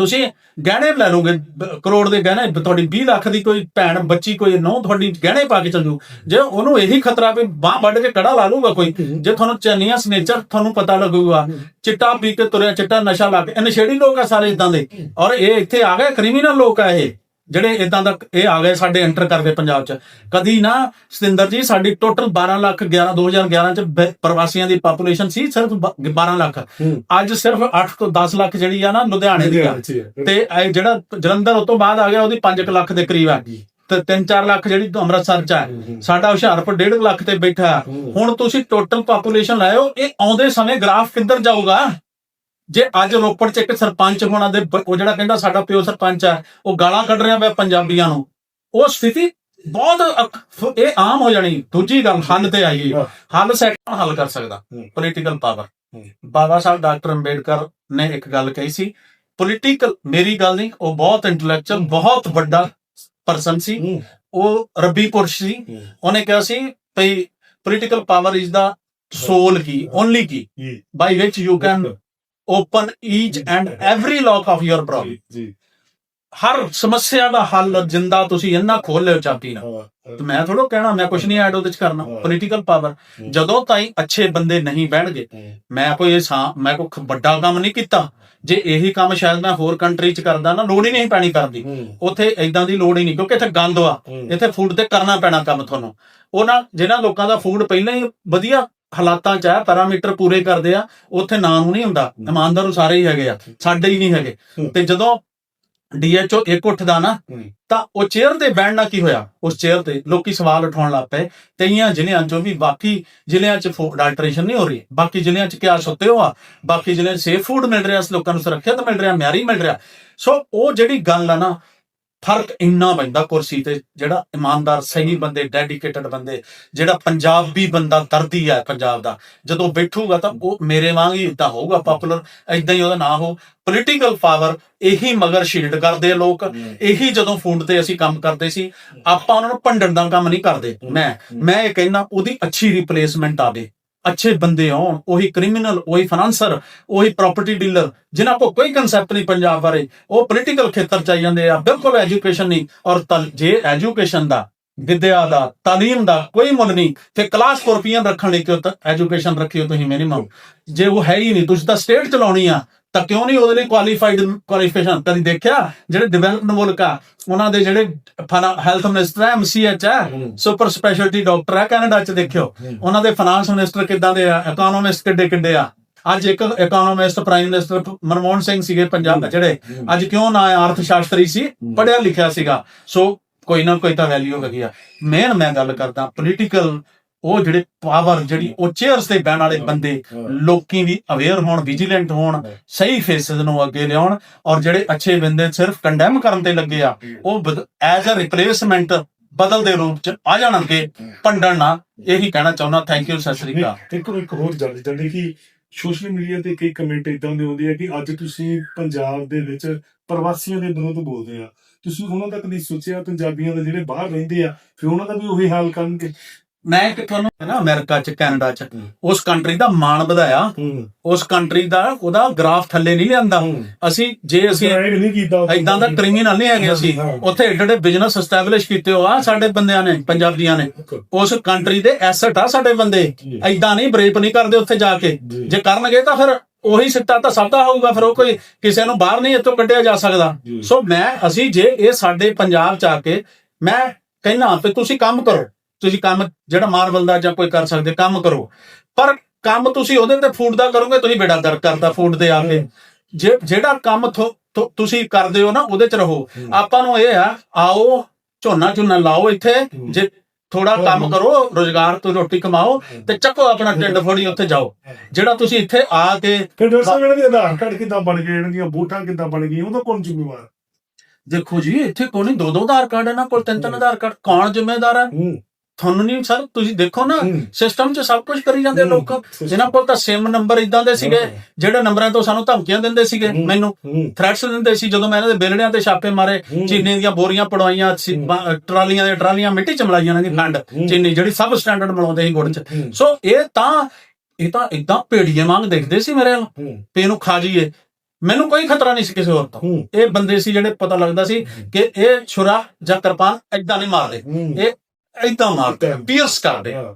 ਤੁਸੀਂ ਗਹਿਣੇ ਲੈ ਲਓਗੇ ਕਰੋੜ ਦੇ ਗਹਿਣੇ ਤੁਹਾਡੀ 20 ਲੱਖ ਦੀ ਕੋਈ ਭੈਣ, ਬੱਚੀ, ਕੋਈ ਨੌ ਤੁਹਾਡੀ ਗਹਿਣੇ ਪਾ ਕੇ ਚੱਲ। ਜੂ ਜੇ ਉਹਨੂੰ ਇਹੀ ਖਤਰਾ ਵੀ ਬਾਹ ਵੱਢ ਕੇ ਕੜਾ ਲਾ ਲੂਗਾ ਕੋਈ, ਜੇ ਤੁਹਾਨੂੰ ਚੰਨੀਆਂ, ਸਨੇਚਰ ਤੁਹਾਨੂੰ ਪਤਾ ਲੱਗੂਗਾ, ਚਿੱਟਾ ਪੀ ਕੇ ਤੁਰਿਆ, ਚਿੱਟਾ ਨਸ਼ਾ ਲਾ ਕੇ, ਇਹ ਨਸ਼ੇੜੀ ਲੋਕ ਆ ਸਾਰੇ ਇਦਾਂ ਦੇ। ਔਰ ਇਹ ਇੱਥੇ ਆ ਗਏ, ਕ੍ਰਿਮੀਨਲ ਲੋਕ ਆ ਇਹ। ਜਿਹੜੇ ਇਦਾਂ ਦਾ ਇਹ ਆ ਗਏ ਸਾਡੇ ਐਂਟਰ ਕਰਕੇ ਪੰਜਾਬ ਚ। ਕਦੀ ਨਾ ਸਤਿੰਦਰ ਜੀ ਸਾਡੀ ਟੋਟਲ 12 ਲੱਖ 11 2011 ਚ ਪ੍ਰਵਾਸੀਆਂ ਦੀ ਪਾਪੂਲੇਸ਼ਨ ਸੀ ਸਿਰਫ ਬ- 12 ਲੱਖ। ਅੱਜ ਸਿਰਫ 8 ਤੋਂ 10 ਲੱਖ ਜਿਹੜੀ ਆ ਨਾ ਲੁਧਿਆਣੇ ਦੀ ਆ। ਤੇ ਇਹ ਜਿਹੜਾ ਜਲੰਧਰ ਉਸ ਤੋਂ ਬਾਅਦ ਆ ਗਿਆ ਉਹਦੀ 5 ਲੱਖ ਦੇ ਕਰੀਬ ਆ ਗਈ। ਤੇ 3-4 ਲੱਖ ਜਿਹੜੀ ਅੰਮ੍ਰਿਤਸਰ ਚ ਹੈ ਸਾਡਾ ਹੁਸ਼ਿਆਰਪੁਰ 1.5 ਲੱਖ ਤੇ ਬੈਠਾ। ਹੁਣ ਤੁਸੀਂ ਟੋਟਲ ਪਾਪੂਲੇਸ਼ਨ ਲਾਇਓ ਇਹ ਆਉਂਦੇ ਸਮੇਂ ਗ੍ਰਾਫ ਕਿੱਧਰ ਜਾਊਗਾ? ਜੇ ਅੱਜ ਰੋਪੜ ਚ ਇੱਕ ਸਰਪੰਚ ਹੋਣਾ ਦੇ ਉਹ ਜਿਹੜਾ ਕਹਿੰਦਾ ਸਾਡਾ ਪਿਓ ਸਰਪੰਚ ਹੈ ਉਹ ਗਾਲਾਂ ਕੱਢ ਰਿਹਾ ਪਿਆ ਪੰਜਾਬੀਆਂ ਨੂੰ। ਉਹ ਸਥਿਤੀ ਬਹੁਤ ਇਹ ਆਮ ਹੋ ਜਾਣੀ। ਦੂਜੀ ਗੱਲ ਹੱਲ ਤੇ ਆਈ। ਹਾਂ। ਹੱਲ ਸੈਕਟਰ ਹੱਲ ਕਰ ਸਕਦਾ। Political power. Baba Saheb doctor Ambedkar ਨੇ ਇੱਕ ਗੱਲ ਕਹੀ ਸੀ ਪੋਲੀਟੀਕਲ ਮੇਰੀ ਗੱਲ ਨਹੀਂ ਉਹ ਬਹੁਤ ਇੰਟੈਲੈਕਚੁਅਲ ਬਹੁਤ ਵੱਡਾ ਪਰਸਨ ਸੀ। ਉਹ ਰੱਬੀ ਪੁਰਸ਼ ਸੀ। ਉਹਨੇ ਕਿਹਾ ਸੀ ਭਈ political power is the sole key only key by which you can open each and every lock of your problem ਜੀ ਹਰ ਸਮੱਸਿਆ ਦਾ ਹੱਲ ਜਿੰਦਾ ਤੁਸੀਂ ਇੰਨਾ ਖੋਲ ਲਿਓ ਚਾਬੀ ਨਾਲ। ਤੇ ਮੈਂ ਥੋੜੋ ਕਹਿਣਾ ਮੈਂ ਕੁਝ ਨਹੀਂ ਐਡ ਉਹਦੇ ਚ ਕਰਨਾ। Political power. ਜਦੋਂ ਤਾਈਂ ਅੱਛੇ ਬੰਦੇ ਨਹੀਂ ਬਹਿਣਗੇ ਮੈਂ ਕੋਈ ਇਹ ਸਾਂ ਮੈਂ ਕੋਈ ਵੱਡਾ ਕੰਮ ਨਹੀਂ ਕੀਤਾ। ਜੇ ਇਹੀ ਕੰਮ ਸ਼ਾਇਦ ਮੈਂ ਹੋਰ ਕੰਟਰੀ ਚ ਕਰਦਾ ਨਾ ਲੋੜ ਹੀ ਨਹੀਂ ਪੈਣੀ ਕਰਨ ਦੀ। ਉੱਥੇ ਇਦਾਂ ਦੀ ਲੋੜ ਹੀ ਨਹੀਂ ਕਿਉਂਕਿ ਇੱਥੇ ਗੰਦ ਆ ਇੱਥੇ ਫੂਡ ਤੇ ਕਰਨਾ ਪੈਣਾ ਕੰਮ ਤੁਹਾਨੂੰ। ਉਹਨਾਂ ਜਿਹਨਾਂ ਲੋਕਾਂ ਦਾ ਫੂਡ ਪਹਿਲਾਂ ਹੀ ਵਧੀਆ ਹਾਲਾਤਾਂ 'ਚ ਹੈ ਪੈਰਾਮੀਟਰ ਪੂਰੇ ਕਰਦੇ ਆ ਉੱਥੇ ਨਾਂ ਨੂੰ ਨਹੀਂ ਹੁੰਦਾ। ਇਮਾਨਦਾਰ ਉਹ ਸਾਰੇ ਹੀ ਹੈਗੇ ਆ ਸਾਡੇ ਹੀ ਨਹੀਂ ਹੈਗੇ। ਤੇ ਜਦੋਂ ਡੀਐਚਓ ਇੱਕ ਉੱਠਦਾ ਨਾ। ਤਾਂ ਉਹ ਚੇਅਰ ਤੇ ਬੈਠਣ ਕੀ ਹੋਇਆ? ਉਸ ਚੇਅਰ ਤੇ ਲੋਕੀ ਸਵਾਲ ਉਠਾਉਣ ਲੱਗ ਪਏ। ਕਈਆਂ ਜ਼ਿਲ੍ਹਿਆਂ 'ਚੋਂ ਵੀ ਬਾਕੀ ਜ਼ਿਲ੍ਹਿਆਂ 'ਚ ਫੂਡ ਅਡਲਟ੍ਰੇਸ਼ਨ ਨਹੀਂ ਹੋ ਰਹੀ। ਬਾਕੀ ਜ਼ਿਲ੍ਹਿਆਂ 'ਚ ਕਿਆ ਸੁੱਤੇ ਹੋ ਆ? ਬਾਕੀ ਜ਼ਿਲ੍ਹਿਆਂ 'ਚ ਸੇਫ ਫੂਡ ਮਿਲ ਰਿਹਾ ਲੋਕਾਂ ਨੂੰ ਸੁਰੱਖਿਅਤ ਮਿਲ ਰਿਹਾ ਮਿਆਰੀ ਮਿਲ ਰਿਹਾ। ਸੋ ਉਹ ਜਿਹੜੀ ਗੱਲ ਆ ਨਾ ਫ਼ਰਕ ਇੰਨਾ ਪੈਂਦਾ ਕੁਰਸੀ ਤੇ ਜਿਹੜਾ ਇਮਾਨਦਾਰ ਸਹੀ ਬੰਦੇ ਡੈਡੀਕੇਟਡ ਬੰਦੇ ਜਿਹੜਾ ਪੰਜਾਬੀ ਬੰਦਾ ਦਰਦੀ ਹੈ ਪੰਜਾਬ ਦਾ ਜਦੋਂ ਬੈਠੂਗਾ ਤਾਂ ਉਹ ਮੇਰੇ ਵਾਂਗ ਹੀ ਇਦਾਂ ਹੋਊਗਾ ਪਪੂਲਰ ਇਦਾਂ ਹੀ ਉਹਦਾ ਨਾਂ ਹੋ ਪੋਲੀਟੀਕਲ ਪਾਵਰ ਇਹੀ ਮਗਰ ਸ਼ੀਲਡ ਕਰਦੇ ਆ ਲੋਕ ਇਹੀ ਜਦੋਂ ਫੋਨ ਤੇ ਅਸੀਂ ਕੰਮ ਕਰਦੇ ਸੀ ਆਪਾਂ ਉਹਨਾਂ ਨੂੰ ਭੰਡਣ ਦਾ ਕੰਮ ਨਹੀਂ ਕਰਦੇ। ਮੈਂ ਮੈਂ ਇਹ ਕਹਿੰਦਾ ਉਹਦੀ ਅੱਛੀ ਰਿਪਲੇਸਮੈਂਟ ਆਵੇ ਅੱਛੇ ਬੰਦੇ ਆਉਣ ਉਹੀ ਕ੍ਰਿਮੀਨਲ ਉਹੀ ਫਾਈਨਾਂਸਰ ਉਹੀ ਪ੍ਰਾਪਰਟੀ ਡੀਲਰ ਜਿਨ੍ਹਾਂ ਕੋ ਕੋਈ ਕਨਸੈਪਟ ਨਹੀਂ ਪੰਜਾਬ ਬਾਰੇ ਉਹ ਪੋਲੀਟੀਕਲ ਖੇਤਰ ਚ ਆਈ ਜਾਂਦੇ ਆ ਬਿਲਕੁਲ ਐਜੂਕੇਸ਼ਨ ਨਹੀਂ ਔਰ ਜੇ ਐਜੂਕੇਸ਼ਨ ਦਾ ਵਿਦਿਆ ਦਾ ਤਾਲੀਮ ਦਾ ਕੋਈ ਮੁੱਲ ਨਹੀਂ ਤੇ ਕਲਾਸ ਸਕਾਰਪੀਅਨ ਰੱਖਣ ਲਈ ਕਿਉਂ ਐਜੂਕੇਸ਼ਨ ਰੱਖਿਓ ਤੁਸੀਂ ਮਿਨੀਮਮ ਜੇ ਉਹ ਹੈ ਹੀ ਨਹੀਂ ਤੁਸੀਂ ਤਾਂ ਸਟੇਟ ਚਲਾਉਣੀ ਆ ਤਾਂ ਕਿਉਂ ਨਹੀਂ ਉਹਦੇ ਲਈ ਕੁਆਲੀਫਾਈਡ ਕੁਆਲੀਫਿਕੇਸ਼ਨ ਕਦੀ ਦੇਖਿਆ? ਜਿਹੜੇ ਡਿਵੈਲਪਡ ਮੁਲਕ ਆ ਉਹਨਾਂ ਦੇ ਜਿਹੜੇ ਹੈਲਥ ਮਿਨਿਸਟਰ ਹੈ ਐਮਸੀਐਚ ਹੂੰ। ਸੁਪਰ ਸਪੈਸ਼ਲਟੀ ਡਾਕਟਰ ਹੈ ਕੈਨੇਡਾ ਚ ਦੇਖਿਓ। ਉਹਨਾਂ ਦੇ ਫਾਈਨਾਂਸ ਮਿਨਿਸਟਰ ਕਿੱਦਾਂ ਦੇ ਆ? ਇਕਨੋਮਿਸਟ ਕਿੱਡੇ ਕਿੱਡੇ ਆ? ਅੱਜ ਇੱਕ economist prime minister Manmohan Singh ਸੀਗੇ ਪੰਜਾਬ ਦੇ ਜਿਹੜੇ ਅੱਜ ਕਿਉਂ ਨਾ ਅਰਥ ਸ਼ਾਸਤਰੀ ਸੀ ਪੜਿਆ ਲਿਖਿਆ ਸੀਗਾ। ਸੋ ਕੋਈ ਨਾ ਕੋਈ ਤਾਂ ਵੈਲਿਊ ਹੈਗੀ ਆ। ਮੇਨ ਮੈਂ ਗੱਲ ਕਰਦਾ ਪੋਲੀਟੀਕਲ ਉਹ ਜਿਹੜੇ ਪਾਵਰ ਜਿਹੜੀ ਉਹ ਚੇਅਰਸ ਤੇ ਬਹਿਣ ਵਾਲੇ ਬੰਦੇ, ਲੋਕੀ ਵੀ ਅਵੇਅਰ ਹੋਣ ਵਿਜੀਲੈਂਟ ਹੋਣ, ਸਹੀ ਫੇਸਿਸ ਨੂੰ ਅੱਗੇ ਲਿਆਉਣ ਔਰ ਜਿਹੜੇ ਅੱਛੇ ਬੰਦੇ ਸਿਰਫ ਕੰਡੈਮ ਕਰਨ ਤੇ ਲੱਗੇ ਆ, ਉਹ ਐਜ਼ ਅ ਰਿਪਲੇਸਮੈਂਟ ਬਦਲ ਦੇ ਰੂਪ ਚ ਆ ਜਾਣਗੇ। ਪੰਡਣ ਨਾ ਇਹੀ ਕਹਿਣਾ ਚਾਹੁੰਦਾ। ਥੈਂਕ ਯੂ ਸਤਿ ਸ੍ਰੀ ਅਕਾਲ। ਇੱਕ ਇੱਕ ਹੋਰ ਗੱਲ ਜਾਂਦੀ ਕਿ ਸੋਸ਼ਲ ਮੀਡੀਆ ਤੇ ਕਈ ਕਮੈਂਟ ਇਦਾਂ ਦੇ ਆਉਂਦੇ ਆ ਕਿ ਅੱਜ ਤੁਸੀਂ ਪੰਜਾਬ ਦੇ ਵਿੱਚ ਪ੍ਰਵਾਸੀਆਂ ਦੇ ਵਿਰੁੱਧ ਬੋਲਦੇ ਆ। ਤੁਸੀਂ ਉਹਨਾਂ ਤੱਕ ਨਹੀਂ ਸੋਚਿਆ ਪੰਜਾਬੀਆਂ ਦੇ ਜਿਹੜੇ ਬਾਹਰ ਰਹਿੰਦੇ ਆ, ਫਿਰ ਉਹਨਾਂ ਦਾ ਵੀ ਉਹੀ ਹਾਲ ਕਰਨਗੇ। ਮੈਂ ਕਿ ਤੁਹਾਨੂੰ ਨਾ ਅਮਰੀਕਾ ਚ ਕੈਨੇਡਾ ਚ ਉਸ ਕੰਟਰੀ ਦਾ ਮਾਣ ਵਧਾਇਆ। ਉਸ ਕੰਟਰੀ ਦਾ ਉਹਦਾ ਗ੍ਰਾਫ ਥੱਲੇ ਨਹੀਂ ਲਿਆਂਦਾ। ਅਸੀਂ ਜੇ ਅਸੀਂ ਅਸੀਂ ਨਹੀਂ ਕੀਤਾ ਇਦਾਂ ਦਾ ਕ੍ਰਿਮੀਨਲ ਨਹੀਂ ਹੈਗੇ ਅਸੀਂ। ਉੱਥੇ ਏਡੇ ਏਡੇ ਬਿਜ਼ਨਸ ਐਸਟੈਬਲਿਸ਼ ਕੀਤੇ ਹੋ ਆ ਸਾਡੇ ਬੰਦਿਆਂ ਨੇ ਪੰਜਾਬੀਆਂ ਨੇ। ਉਸ ਕੰਟਰੀ ਦੇ ਐਸੈਟ ਆ ਸਾਡੇ ਬੰਦੇ। ਐਦਾਂ ਨਹੀਂ ਬਰੇਪ ਨਹੀਂ ਕਰਦੇ ਉੱਥੇ ਜਾ ਕੇ। ਜੀ। ਕਰਨਗੇ ਤਾਂ ਫਿਰ ਉਹੀ ਸਿੱਟਾ ਤਾਂ ਸਭ ਦਾ ਹੋਊਗਾ ਫਿਰ ਉਹ ਕੋਈ ਕਿਸੇ ਨੂੰ ਬਾਹਰ ਨਹੀਂ ਇੱਥੋਂ ਕੱਢਿਆ ਜਾ ਸਕਦਾ। ਸੋ ਮੈਂ ਅਸੀਂ ਜੇ ਇਹ ਸਾਡੇ ਪੰਜਾਬ ਚ ਆ ਕੇ ਮੈਂ ਕਹਿਣਾ ਵੀ ਤੁਸੀਂ ਕੰਮ ਕਰੋ। ਤੁਸੀਂ ਕੰਮ ਜਿਹੜਾ ਮਾਰਬਲ ਦਾ ਜਾਂ ਕੋਈ ਕਰ ਸਕਦੇ ਕੰਮ ਕਰੋ। ਪਰ ਕੰਮ ਤੁਸੀਂ ਉਹਦੇ ਤੇ ਫੂਡ ਦਾ ਕਰੋਗੇ ਤੁਸੀਂ ਬੇੜਾ ਦਰ ਕਰਦਾ ਫੂਡ ਦੇ ਆ ਕੇ। ਜੇ ਜਿਹੜਾ ਕੰਮ ਤੁਸੀਂ ਕਰਦੇ ਹੋ ਨਾ ਉਹਦੇ ਚ ਰਹੋ। ਆਪਾਂ ਨੂੰ ਇਹ ਆ ਆਓ ਝੋਨਾ ਝੁਨਾ ਲਾਓ ਇੱਥੇ। ਜੇ ਥੋੜਾ ਕੰਮ। ਕਰੋ ਰੋਜ਼ਗਾਰ ਤੋਂ ਰੋਟੀ ਕਮਾਓ ਤੇ ਚੱਕੋ ਆਪਣਾ ਢਿੱਡ ਫੋੜੀ ਉੱਥੇ ਜਾਓ। ਜਿਹੜਾ ਤੁਸੀਂ ਇੱਥੇ ਆ ਕੇ ਫਿਰ ਡਾਕਟਰ ਸਾਹਿਬ ਇਹਨਾਂ ਦੇ ਆਧਾਰ ਕਾਰਡ ਕਿੱਦਾਂ ਬਣ ਗਏ ਇਹਨਾਂ ਦੀਆਂ ਵੋਟਾਂ ਕਿੱਦਾਂ ਬਣ ਗਈਆਂ ਉਹਦਾ ਕੌਣ ਜ਼ਿੰਮੇਵਾਰ? ਦੇਖੋ ਜੀ ਇੱਥੇ ਕੋਈ ਦੋ ਦੋ ਆਧਾਰ ਕਾਰਡ ਇਹਨਾਂ ਕੋਲ ਤਿੰਨ ਤਿੰਨ ਆਧਾਰ ਕਾਰਡ। ਕੌਣ ਜ਼ਿੰਮੇਦਾਰ ਹੂੰ। ਤੁਹਾਨੂੰ ਨਹੀਂ ਸਰ ਤੁਸੀਂ ਦੇਖੋ ਨਾ। ਸਿਸਟਮ 'ਚ ਸਭ ਕੁਝ ਕਰੀ ਜਾਂਦੇ ਲੋਕ। ਇਹਨਾਂ ਕੋਲ ਤਾਂ ਸਿਮ ਨੰਬਰ ਇਦਾਂ ਦੇ ਸੀਗੇ ਜਿਹੜੇ ਨੰਬਰਾਂ ਤੋਂ ਸਾਨੂੰ ਧਮਕੀਆਂ ਦਿੰਦੇ ਸੀਗੇ। ਮੈਨੂੰ ਥ੍ਰੈਟਸ ਦਿੰਦੇ ਸੀ ਜਦੋਂ ਮੈਂ ਇਹਨਾਂ ਦੇ ਬੇਲੜਿਆਂ ਤੇ ਛਾਪੇ ਮਾਰੇ। ਚੀਨੀ ਦੀਆਂ ਬੋਰੀਆਂ ਪੜਵਾਈਆਂ ਟਰਾਲੀਆਂ ਦੇ ਟਰਾਲੀਆਂ ਮਿੱਟੀ ਚ ਮਲਾਈਆਂ ਇਹਨਾਂ ਦੀ ਖੰਡ। ਚੀਨੀ ਜਿਹੜੀ ਸਬ ਸਟੈਂਡਰਡ ਮਿਲਾਉਂਦੇ ਸੀ ਗੁੜ ਚ। ਸੋ ਇਹ ਤਾਂ ਇਹ ਤਾਂ ਇਦਾਂ ਭੇੜੀਏ ਵਾਂਗ ਦੇਖਦੇ ਸੀ ਮੇਰੇ ਵੱਲ। ਵੀ ਇਹਨੂੰ ਖਾ ਜੀਏ ਮੈਨੂੰ ਕੋਈ ਖਤਰਾ ਨਹੀਂ ਸੀ ਕਿਸੇ ਹੋਰ ਤੋਂ। ਇਹ ਬੰਦੇ ਸੀ ਜਿਹੜੇ ਪਤਾ ਲੱਗਦਾ ਸੀ ਕਿ ਇਹ ਛੁਰਾ ਜਾਂ ਕਿਰਪਾਨ ਏਦਾਂ ਨਹੀਂ ਮਾਰਦੇ। ਇਹ ਏਦਾਂ ਮਾਰਦੇ ਪੀਅਰਸ ਕਰਦੇ ਹਾਂ।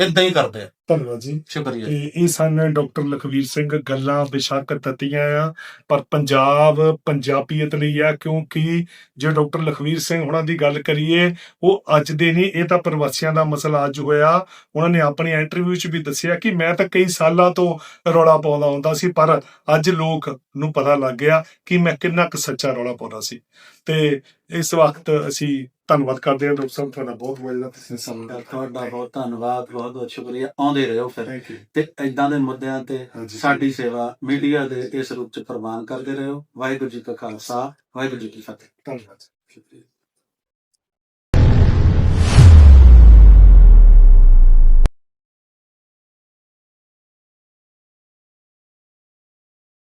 ਏਦਾਂ ਹੀ ਕਰਦੇ ਆ। ਧੰਨਵਾਦ ਜੀ। ਸ਼ੁਕਰੀਆ। ਤੇ ਇਹ ਸਨ ਡਾਕਟਰ ਲਖਵੀਰ ਸਿੰਘ ਗੱਲਾਂ ਬੇਸ਼ੱਕ ਤਤੀਆਂ ਆ ਪਰ ਪੰਜਾਬ ਪੰਜਾਬੀਅਤ ਲਈ ਆ ਕਿਉਂਕਿ ਜੇ ਡਾਕਟਰ ਲਖਵੀਰ ਸਿੰਘ ਹੁਣਾਂ ਦੀ ਗੱਲ ਕਰੀਏ ਉਹ ਅੱਜ ਦੇ ਨਹੀਂ ਇਹ ਤਾਂ ਪ੍ਰਵਾਸੀਆਂ ਦਾ ਮਸਲਾ ਅੱਜ ਹੋਇਆ। ਉਹਨਾਂ ਨੇ ਆਪਣੀ ਇੰਟਰਵਿਊ 'ਚ ਵੀ ਦੱਸਿਆ ਕਿ ਮੈਂ ਤਾਂ ਕਈ ਸਾਲਾਂ ਤੋਂ ਰੌਲਾ ਪਾਉਂਦਾ ਹੁੰਦਾ ਸੀ ਪਰ ਅੱਜ ਲੋਕ ਨੂੰ ਪਤਾ ਲੱਗ ਗਿਆ ਕਿ ਮੈਂ ਕਿੰਨਾ ਕੁ ਸੱਚਾ ਰੌਲਾ ਪਾਉਂਦਾ ਸੀ। ਤੇ ਇਸ ਵਕਤ ਅਸੀਂ ਧੰਨਵਾਦ ਕਰਦੇ ਹਾਂ ਡਾਕਟਰ ਸਾਹਿਬ ਤੁਹਾਡਾ ਬਹੁਤ ਬਹੁਤ ਤੁਸੀਂ ਸਮਾਂ ਤੁਹਾਡਾ ਬਹੁਤ ਧੰਨਵਾਦ ਬਹੁਤ ਬਹੁਤ ਸ਼ੁਕਰੀਆ ਆਉਂਦੇ ਰਹੋ ਫਿਰ। ਥੈਂਕ ਯੂ ਤੇ ਇਦਾਂ ਦੇ ਮੁੱਦਿਆਂ ਤੇ ਹਾਂਜੀ ਸਾਡੀ ਸੇਵਾ ਮੀਡੀਆ ਦੇ ਇਸ ਰੂਪ ਚ ਪ੍ਰਵਾਨ ਕਰਦੇ ਰਹੋ ਵਾਹਿਗੁਰੂ ਜੀ ਕਾ ਖਾਲਸਾ ਵਾਹਿਗੁਰੂ ਜੀ ਕੀ ਫਤਿਹ। ਧੰਨਵਾਦ ਸ਼ੁਕਰੀਆ।